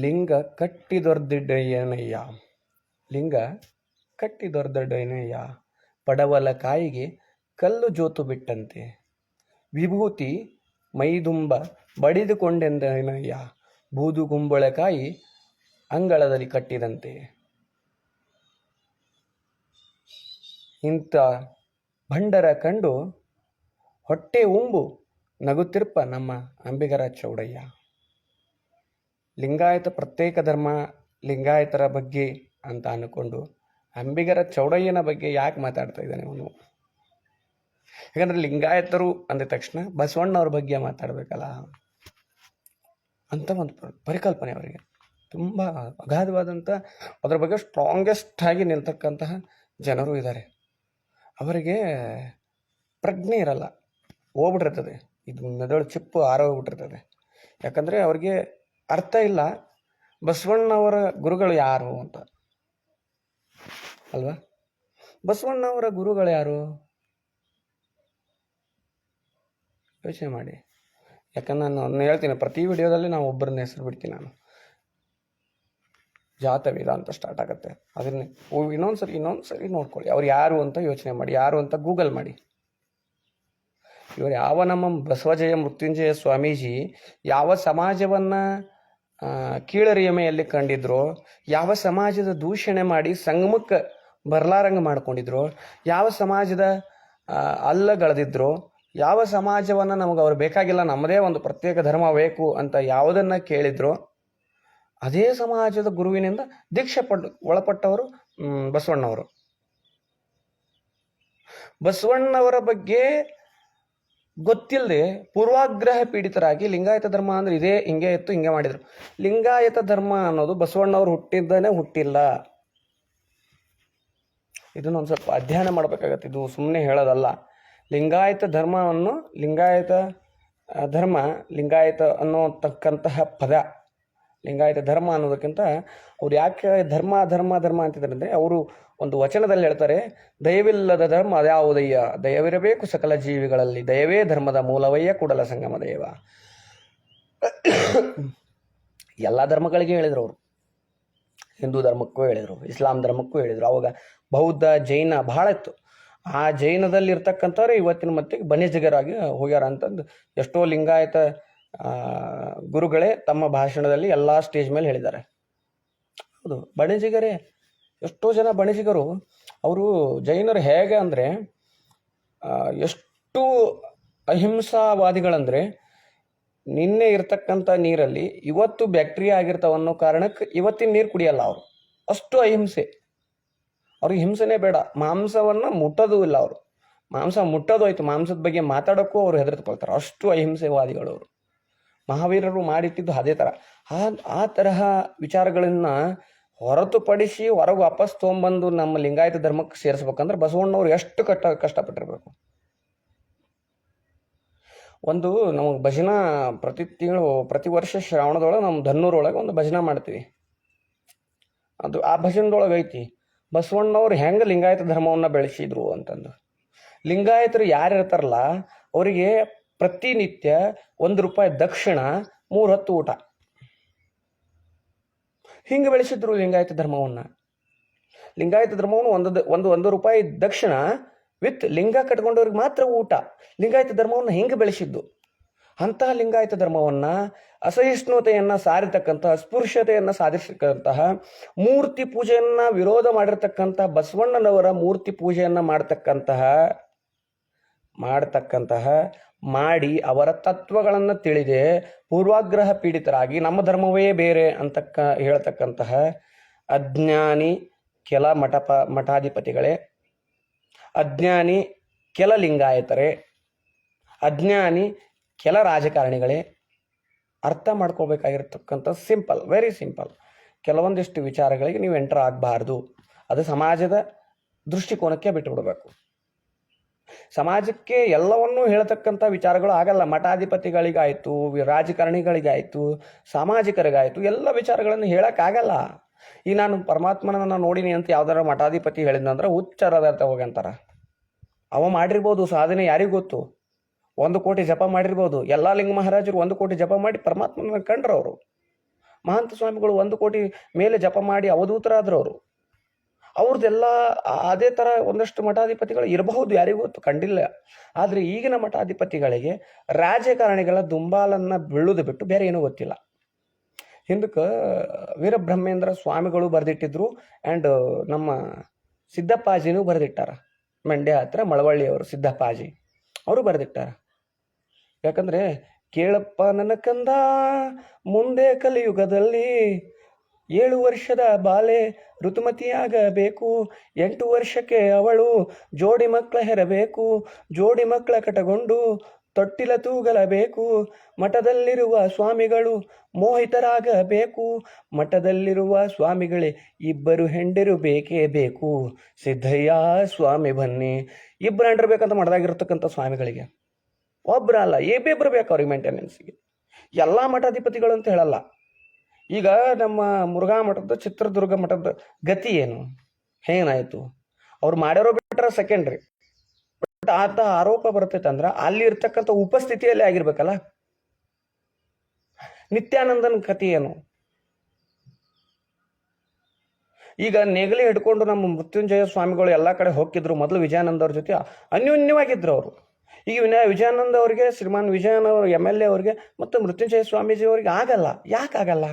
ಲಿಂಗ ಕಟ್ಟಿದೊರ್ದಿಡ್ಡಯ್ಯನಯ್ಯ ಲಿಂಗ ಕಟ್ಟಿದೊರ್ದಡ್ಡಯ್ಯನಯ್ಯ ಪಡವಲ ಕಾಯಿಗೆ ಕಲ್ಲು ಜೋತು ಬಿಟ್ಟಂತೆ. ವಿಭೂತಿ ಮೈದುಂಬ ಬಡಿದುಕೊಂಡೆಂದನಯ್ಯ ಬೂದುಗುಂಬಳಕಾಯಿ ಅಂಗಳದಲ್ಲಿ ಕಟ್ಟಿದಂತೆ. ಇಂಥ ಭಂಡರ ಕಂಡು ಹೊಟ್ಟೆ ಉಂಬು ನಗುತ್ತಿರ್ಪ ನಮ್ಮ ಅಂಬಿಗರ ಚೌಡಯ್ಯ. ಲಿಂಗಾಯತ ಪ್ರತ್ಯೇಕ ಧರ್ಮ ಲಿಂಗಾಯತರ ಬಗ್ಗೆ ಅಂತ ಅಂದ್ಕೊಂಡು ಅಂಬಿಗರ ಚೌಡಯ್ಯನ ಬಗ್ಗೆ ಯಾಕೆ ಮಾತಾಡ್ತಾ ಇದ್ದಾನೆ ಅವನು? ಯಾಕಂದರೆ ಲಿಂಗಾಯತರು ಅಂದ ತಕ್ಷಣ ಬಸವಣ್ಣವ್ರ ಬಗ್ಗೆ ಮಾತಾಡಬೇಕಲ್ಲ ಅಂತ ಒಂದು ಪರಿಕಲ್ಪನೆ ಅವರಿಗೆ. ತುಂಬ ಅಗಾಧವಾದಂಥ ಅದರ ಬಗ್ಗೆ ಸ್ಟ್ರಾಂಗೆಸ್ಟ್ ಆಗಿ ನಿಲ್ತಕ್ಕಂತಹ ಜನರು ಇದ್ದಾರೆ ಅವರಿಗೆ ಪ್ರಜ್ಞೆ ಇರಲ್ಲ. ಹೋಗ್ಬಿಟ್ಟಿರ್ತದೆ. ಇದು ಮೆದುಳು ಚಿಪ್ಪು ಆರೋಗ್ಬಿಟ್ಟಿರ್ತದೆ. ಯಾಕಂದರೆ ಅವ್ರಿಗೆ ಅರ್ಥ ಇಲ್ಲ. ಬಸವಣ್ಣವರ ಗುರುಗಳು ಯಾರು ಅಂತ. ಅಲ್ವಾ? ಬಸವಣ್ಣವರ ಗುರುಗಳು ಯಾರು? ಯೋಚನೆ ಮಾಡಿ. ಯಾಕಂದ್ರೆ ನಾನು ಅದನ್ನ ಹೇಳ್ತೀನಿ, ಪ್ರತಿ ವಿಡಿಯೋದಲ್ಲಿ ನಾವು ಒಬ್ಬರನ್ನ ಹೆಸರು ಬಿಡ್ತೀನಿ ನಾನು. ಜಾತ ಅಂತ ಸ್ಟಾರ್ಟ್ ಆಗುತ್ತೆ. ಅದನ್ನೇ ಇನ್ನೊಂದು ಸರಿ ಇನ್ನೊಂದು ಸರಿ ನೋಡ್ಕೊಳ್ಳಿ. ಅವ್ರು ಯಾರು ಅಂತ ಯೋಚನೆ ಮಾಡಿ. ಯಾರು ಅಂತ ಗೂಗಲ್ ಮಾಡಿ. ಇವರು ಯಾವ ನಮ್ಮ ಬಸವಜಯ ಮೃತ್ಯುಂಜಯ ಸ್ವಾಮೀಜಿ ಯಾವ ಸಮಾಜವನ್ನು ಕೀಳರಿಯಮೆಯಲ್ಲಿ ಕಂಡಿದ್ರು, ಯಾವ ಸಮಾಜದ ದೂಷಣೆ ಮಾಡಿ ಸಂಗಮಕ್ಕೆ ಬರ್ಲಾರಂಗ ಮಾಡ್ಕೊಂಡಿದ್ರು, ಯಾವ ಸಮಾಜದ ಅಲ್ಲ ಅಲ್ಲಗಳೆದಿದ್ರು ಯಾವ ಸಮಾಜವನ್ನು ನಮಗೆ ಅವ್ರು ಬೇಕಾಗಿಲ್ಲ, ನಮ್ಮದೇ ಒಂದು ಪ್ರತ್ಯೇಕ ಧರ್ಮ ಬೇಕು ಅಂತ ಯಾವುದನ್ನು ಕೇಳಿದ್ರು, ಅದೇ ಸಮಾಜದ ಗುರುವಿನಿಂದ ದೀಕ್ಷೆ ಪಡ್, ಒಳಪಟ್ಟವರು ಬಸವಣ್ಣವರು. ಬಸವಣ್ಣವರ ಬಗ್ಗೆ ಗೊತ್ತಿಲ್ಲದೆ ಪೂರ್ವಾಗ್ರಹ ಪೀಡಿತರಾಗಿ ಲಿಂಗಾಯತ ಧರ್ಮ ಅಂದ್ರೆ ಇದೇ ಹಿಂಗೆ ಇತ್ತು ಹಿಂಗೆ ಮಾಡಿದ್ರು. ಲಿಂಗಾಯತ ಧರ್ಮ ಅನ್ನೋದು ಬಸವಣ್ಣವ್ರು ಹುಟ್ಟಿದ್ದಾನೆ ಹುಟ್ಟಿಲ್ಲ. ಇದನ್ನ ಒಂದು ಸ್ವಲ್ಪ ಅಧ್ಯಯನ ಮಾಡಬೇಕಾಗತ್ತೆ. ಇದು ಸುಮ್ಮನೆ ಹೇಳೋದಲ್ಲ. ಲಿಂಗಾಯತ ಧರ್ಮವನ್ನು ಲಿಂಗಾಯತ ಧರ್ಮ ಲಿಂಗಾಯತ ಅನ್ನೋತಕ್ಕಂತಹ ಪದ, ಲಿಂಗಾಯತ ಧರ್ಮ ಅನ್ನೋದಕ್ಕಿಂತ ಅವ್ರು ಯಾಕೆ ಧರ್ಮ ಧರ್ಮ ಧರ್ಮ ಅಂತಿದ್ದಾರೆ ಅಂದರೆ ಅವರು ಒಂದು ವಚನದಲ್ಲಿ ಹೇಳ್ತಾರೆ, ದಯವಿಲ್ಲದ ಧರ್ಮ ಅದ್ಯಾವುದಯ್ಯ? ದಯವಿರಬೇಕು ಸಕಲ ಜೀವಿಗಳಲ್ಲಿ. ದಯವೇ ಧರ್ಮದ ಮೂಲವಯ್ಯ ಕೂಡಲ ಸಂಗಮ ದೈವ. ಎಲ್ಲ ಧರ್ಮಗಳಿಗೆ ಹೇಳಿದ್ರು ಅವರು. ಹಿಂದೂ ಧರ್ಮಕ್ಕೂ ಹೇಳಿದರು, ಇಸ್ಲಾಂ ಧರ್ಮಕ್ಕೂ ಹೇಳಿದರು. ಅವಾಗ ಬೌದ್ಧ, ಜೈನ ಬಹಳ ಇತ್ತು. ಆ ಜೈನದಲ್ಲಿ ಇರ್ತಕ್ಕಂಥವ್ರೆ ಇವತ್ತಿನ ಮಟ್ಟಿಗೆ ಬನಿಜಗರಾಗಿ ಹೋಗ್ಯಾರ ಅಂತಂದು ಎಷ್ಟೋ ಲಿಂಗಾಯತ ಗುರುಗಳೇ ತಮ್ಮ ಭಾಷಣದಲ್ಲಿ ಎಲ್ಲ ಸ್ಟೇಜ್ ಮೇಲೆ ಹೇಳಿದ್ದಾರೆ. ಹೌದು ಬಣಿಜಿಗರೇ ಎಷ್ಟೋ ಜನ ಬಣಿಸಿಗರು ಅವರು ಜೈನರು ಹೇಗೆ ಅಂದರೆ ಎಷ್ಟು ಅಹಿಂಸಾವಾದಿಗಳಂದರೆ, ನಿನ್ನೆ ಇರ್ತಕ್ಕಂಥ ನೀರಲ್ಲಿ ಇವತ್ತು ಬ್ಯಾಕ್ಟೀರಿಯಾ ಆಗಿರ್ತಾವ ಅನ್ನೋ ಕಾರಣಕ್ಕೆ ಇವತ್ತಿನ ನೀರು ಕುಡಿಯಲ್ಲ ಅವರು. ಅಷ್ಟು ಅಹಿಂಸೆ. ಅವ್ರಿಗೆ ಹಿಂಸೆನೇ ಬೇಡ. ಮಾಂಸವನ್ನು ಮುಟ್ಟೋದು ಇಲ್ಲ ಅವರು. ಮಾಂಸ ಮುಟ್ಟೋದು ಆಯಿತು. ಮಾಂಸದ ಬಗ್ಗೆ ಮಾತಾಡೋಕ್ಕೂ ಅವರು ಹೆದರ್ಕೊಳ್ತಾರೆ ಅಷ್ಟು ಅಹಿಂಸೆವಾದಿಗಳು ಅವರು. ಮಹಾವೀರರು ಮಾಡಿಟ್ಟಿದ್ದು ಅದೇ ಥರ ಆ ಆ ತರಹ ವಿಚಾರಗಳನ್ನ ಹೊರತುಪಡಿಸಿ ಹೊರಗೆ ವಾಪಸ್ ತೊಗೊಂಬಂದು ನಮ್ಮ ಲಿಂಗಾಯತ ಧರ್ಮಕ್ಕೆ ಸೇರಿಸ್ಬೇಕಂದ್ರೆ ಬಸವಣ್ಣವ್ರು ಎಷ್ಟು ಕಷ್ಟ ಕಷ್ಟಪಟ್ಟಿರಬೇಕು. ಒಂದು ನಮಗೆ ಭಜನಾ ಪ್ರತಿ ತಿಂಗಳು, ಪ್ರತಿ ವರ್ಷ ಶ್ರಾವಣದೊಳಗೆ ನಮ್ಮ ಧನ್ನೂರೊಳಗೆ ಒಂದು ಭಜನಾ ಮಾಡ್ತೀವಿ. ಅದು ಆ ಭಜನದೊಳಗೆ ಐತಿ, ಬಸವಣ್ಣವ್ರು ಹೆಂಗೆ ಲಿಂಗಾಯತ ಧರ್ಮವನ್ನು ಬೆಳೆಸಿದ್ರು ಅಂತಂದು. ಲಿಂಗಾಯತರು ಯಾರು ಇರ್ತಾರಲ್ಲ ಅವರಿಗೆ ಪ್ರತಿನಿತ್ಯ ಒಂದು ರೂಪಾಯಿ ದಕ್ಷಿಣ, ಮೂರು ಹತ್ತು ಊಟ. ಹಿಂಗೆ ಬೆಳೆಸಿದ್ರು ಲಿಂಗಾಯತ ಧರ್ಮವನ್ನು. ಲಿಂಗಾಯತ ಧರ್ಮವನ್ನು ಒಂದು ಒಂದು ಒಂದು ರೂಪಾಯಿ ದಕ್ಷಿಣ ವಿತ್ ಲಿಂಗ ಕಟ್ಕೊಂಡವ್ರಿಗೆ ಮಾತ್ರ ಊಟ. ಲಿಂಗಾಯತ ಧರ್ಮವನ್ನು ಹಿಂಗೆ ಬೆಳೆಸಿದ್ದು. ಅಂತಹ ಲಿಂಗಾಯತ ಧರ್ಮವನ್ನು ಅಸಹಿಷ್ಣುತೆಯನ್ನು ಸಾರಿತಕ್ಕಂತಹ ಅಸ್ಪೃಶ್ಯತೆಯನ್ನು ಸಾಧಿಸತಕ್ಕಂತಹ, ಮೂರ್ತಿ ಪೂಜೆಯನ್ನು ವಿರೋಧ ಮಾಡಿರ್ತಕ್ಕಂಥ ಬಸವಣ್ಣನವರ ಮೂರ್ತಿ ಪೂಜೆಯನ್ನು ಮಾಡತಕ್ಕಂತಹ ಮಾಡತಕ್ಕಂತಹ ಮಾಡಿ ಅವರ ತತ್ವಗಳನ್ನು ತಿಳಿದೆ ಪೂರ್ವಾಗ್ರಹ ಪೀಡಿತರಾಗಿ ನಮ್ಮ ಧರ್ಮವೇ ಬೇರೆ ಅಂತಕ್ಕ ಹೇಳ್ತಕ್ಕಂತಹ ಅಜ್ಞಾನಿ ಕೆಲ ಮಠಪ ಮಠಾಧಿಪತಿಗಳೇ, ಅಜ್ಞಾನಿ ಕೆಲ ಲಿಂಗಾಯತರೇ, ಅಜ್ಞಾನಿ ಕೆಲ ರಾಜಕಾರಣಿಗಳೇ, ಅರ್ಥ ಮಾಡ್ಕೋಬೇಕಾಗಿರ್ತಕ್ಕಂಥ ಸಿಂಪಲ್ ವೆರಿ ಸಿಂಪಲ್. ಕೆಲವೊಂದಿಷ್ಟು ವಿಚಾರಗಳಿಗೆ ನೀವು ಎಂಟರ್ ಆಗಬಾರ್ದು. ಅದು ಸಮಾಜದ ದೃಷ್ಟಿಕೋನಕ್ಕೆ ಬಿಟ್ಟುಬಿಡಬೇಕು ಸಮಾಜಕ್ಕೆ ಎಲ್ಲವನ್ನೂ ಹೇಳ್ತಕ್ಕಂಥ ವಿಚಾರಗಳು ಆಗಲ್ಲ. ಮಠಾಧಿಪತಿಗಳಿಗಾಯಿತು, ರಾಜಕಾರಣಿಗಳಿಗಾಯಿತು, ಸಾಮಾಜಿಕರಿಗಾಯಿತು, ಎಲ್ಲ ವಿಚಾರಗಳನ್ನು ಹೇಳೋಕ್ಕಾಗಲ್ಲ. ಈಗ ನಾನು ಪರಮಾತ್ಮನನ್ನು ನೋಡಿನಿ ಅಂತ ಯಾವ್ದಾರ ಮಠಾಧಿಪತಿ ಹೇಳಿದ್ನಂದ್ರೆ ಹುಚ್ಚರದ ಹೋಗಂತಾರ. ಅವ ಮಾಡಿರ್ಬೋದು, ಸಾಧನೆ ಯಾರಿಗೂ ಗೊತ್ತು. ಒಂದು ಕೋಟಿ ಜಪ ಮಾಡಿರ್ಬೋದು. ಎಲ್ಲ ಲಿಂಗ ಮಹಾರಾಜರು ಒಂದು ಕೋಟಿ ಜಪ ಮಾಡಿ ಪರಮಾತ್ಮನ ಕಂಡ್ರು ಅವರು ಮಹಂತ ಸ್ವಾಮಿಗಳು ಒಂದು ಕೋಟಿ ಮೇಲೆ ಜಪ ಮಾಡಿ ಅವಧೂತರಾದ್ರು ಅವರು ಅವ್ರದ್ದೆಲ್ಲ ಅದೇ ಥರ ಒಂದಷ್ಟು ಮಠಾಧಿಪತಿಗಳು ಇರಬಹುದು, ಯಾರಿಗೂ ಕಂಡಿಲ್ಲ. ಆದರೆ ಈಗಿನ ಮಠಾಧಿಪತಿಗಳಿಗೆ ರಾಜಕಾರಣಿಗಳ ದುಂಬಾಲನ್ನು ಬೀಳುದು ಬಿಟ್ಟು ಬೇರೆ ಏನೂ ಗೊತ್ತಿಲ್ಲ. ಹಿಂದಕ್ಕೆ ವೀರಬ್ರಹ್ಮೇಂದ್ರ ಸ್ವಾಮಿಗಳು ಬರೆದಿಟ್ಟಿದ್ರು ಆ್ಯಂಡ್ ನಮ್ಮ ಸಿದ್ದಪ್ಪಾಜಿನೂ ಬರೆದಿಟ್ಟಾರ. ಮಂಡ್ಯ ಹತ್ರ ಮಳವಳ್ಳಿಯವರು, ಸಿದ್ದಪ್ಪಾಜಿ, ಅವರು ಬರೆದಿಟ್ಟಾರ. ಯಾಕಂದರೆ ಕೇಳಪ್ಪ ನನ್ನ ಕಂದ ಮುಂದೆ ಕಲಿಯುಗದಲ್ಲಿ ಏಳು ವರ್ಷದ ಬಾಲೆ ಋತುಮತಿಯಾಗಬೇಕು. ಎಂಟು ವರ್ಷಕ್ಕೆ ಅವಳು ಜೋಡಿ ಮಕ್ಕಳ ಹೆರಬೇಕು. ಜೋಡಿ ಮಕ್ಕಳ ಕಟಗೊಂಡು ತೊಟ್ಟಿಲ ತೂಗಲಬೇಕು. ಮಠದಲ್ಲಿರುವ ಸ್ವಾಮಿಗಳು ಮೋಹಿತರಾಗಬೇಕು. ಮಠದಲ್ಲಿರುವ ಸ್ವಾಮಿಗಳೇ, ಇಬ್ಬರು ಹೆಂಡಿರು ಬೇಕೇ ಬೇಕು. ಸಿದ್ಧಯ್ಯ, ಸ್ವಾಮಿ ಬನ್ನಿ. ಇಬ್ಬರು ಹೆಂಡರು ಬೇಕಂತ ಮಠದಾಗಿರ್ತಕ್ಕಂಥ ಸ್ವಾಮಿಗಳಿಗೆ. ಒಬ್ಬರಲ್ಲ ಬೇಕು ಅವ್ರಿಗೆ ಮೇಂಟೆನೆನ್ಸ್ಗೆ ಎಲ್ಲ ಮಠಾಧಿಪತಿಗಳು ಅಂತ ಹೇಳಲ್ಲ. ಈಗ ನಮ್ಮ ಮುರುಘಾ ಮಠದ ಚಿತ್ರದುರ್ಗ ಮಠದ ಗತಿ ಏನು? ಏನಾಯಿತು? ಅವ್ರು ಮಾಡ್ಯಾರೋ ಬಿಟ್ರೆ ಸೆಕೆಂಡ್ರಿ ಬಟ್ ಆತ ಆರೋಪ ಬರ್ತೈತೆ ಅಂದ್ರೆ ಅಲ್ಲಿ ಇರ್ತಕ್ಕಂಥ ಉಪಸ್ಥಿತಿಯಲ್ಲಿ ಆಗಿರ್ಬೇಕಲ್ಲ? ನಿತ್ಯಾನಂದನ ಕಥೆ ಏನು? ಈಗ ನೆಗಲಿ ಹಿಡ್ಕೊಂಡು ನಮ್ಮ ಮೃತ್ಯುಂಜಯ ಸ್ವಾಮಿಗಳು ಎಲ್ಲ ಕಡೆ ಹೋಗಿದ್ರು ಮೊದಲು ವಿಜಯಾನಂದ ಅವ್ರ ಜೊತೆ. ಅನ್ಯೋನ್ಯವಾಗಿದ್ರು ಅವರು. ಈಗ ವಿನಯ ವಿಜಯಾನಂದ ಅವರಿಗೆ, Shriman Vijayanand M L A ಅವರಿಗೆ, ಮತ್ತು ಮೃತ್ಯುಂಜಯ ಸ್ವಾಮೀಜಿ ಅವರಿಗೆ ಆಗಲ್ಲ. ಯಾಕಾಗಲ್ಲ?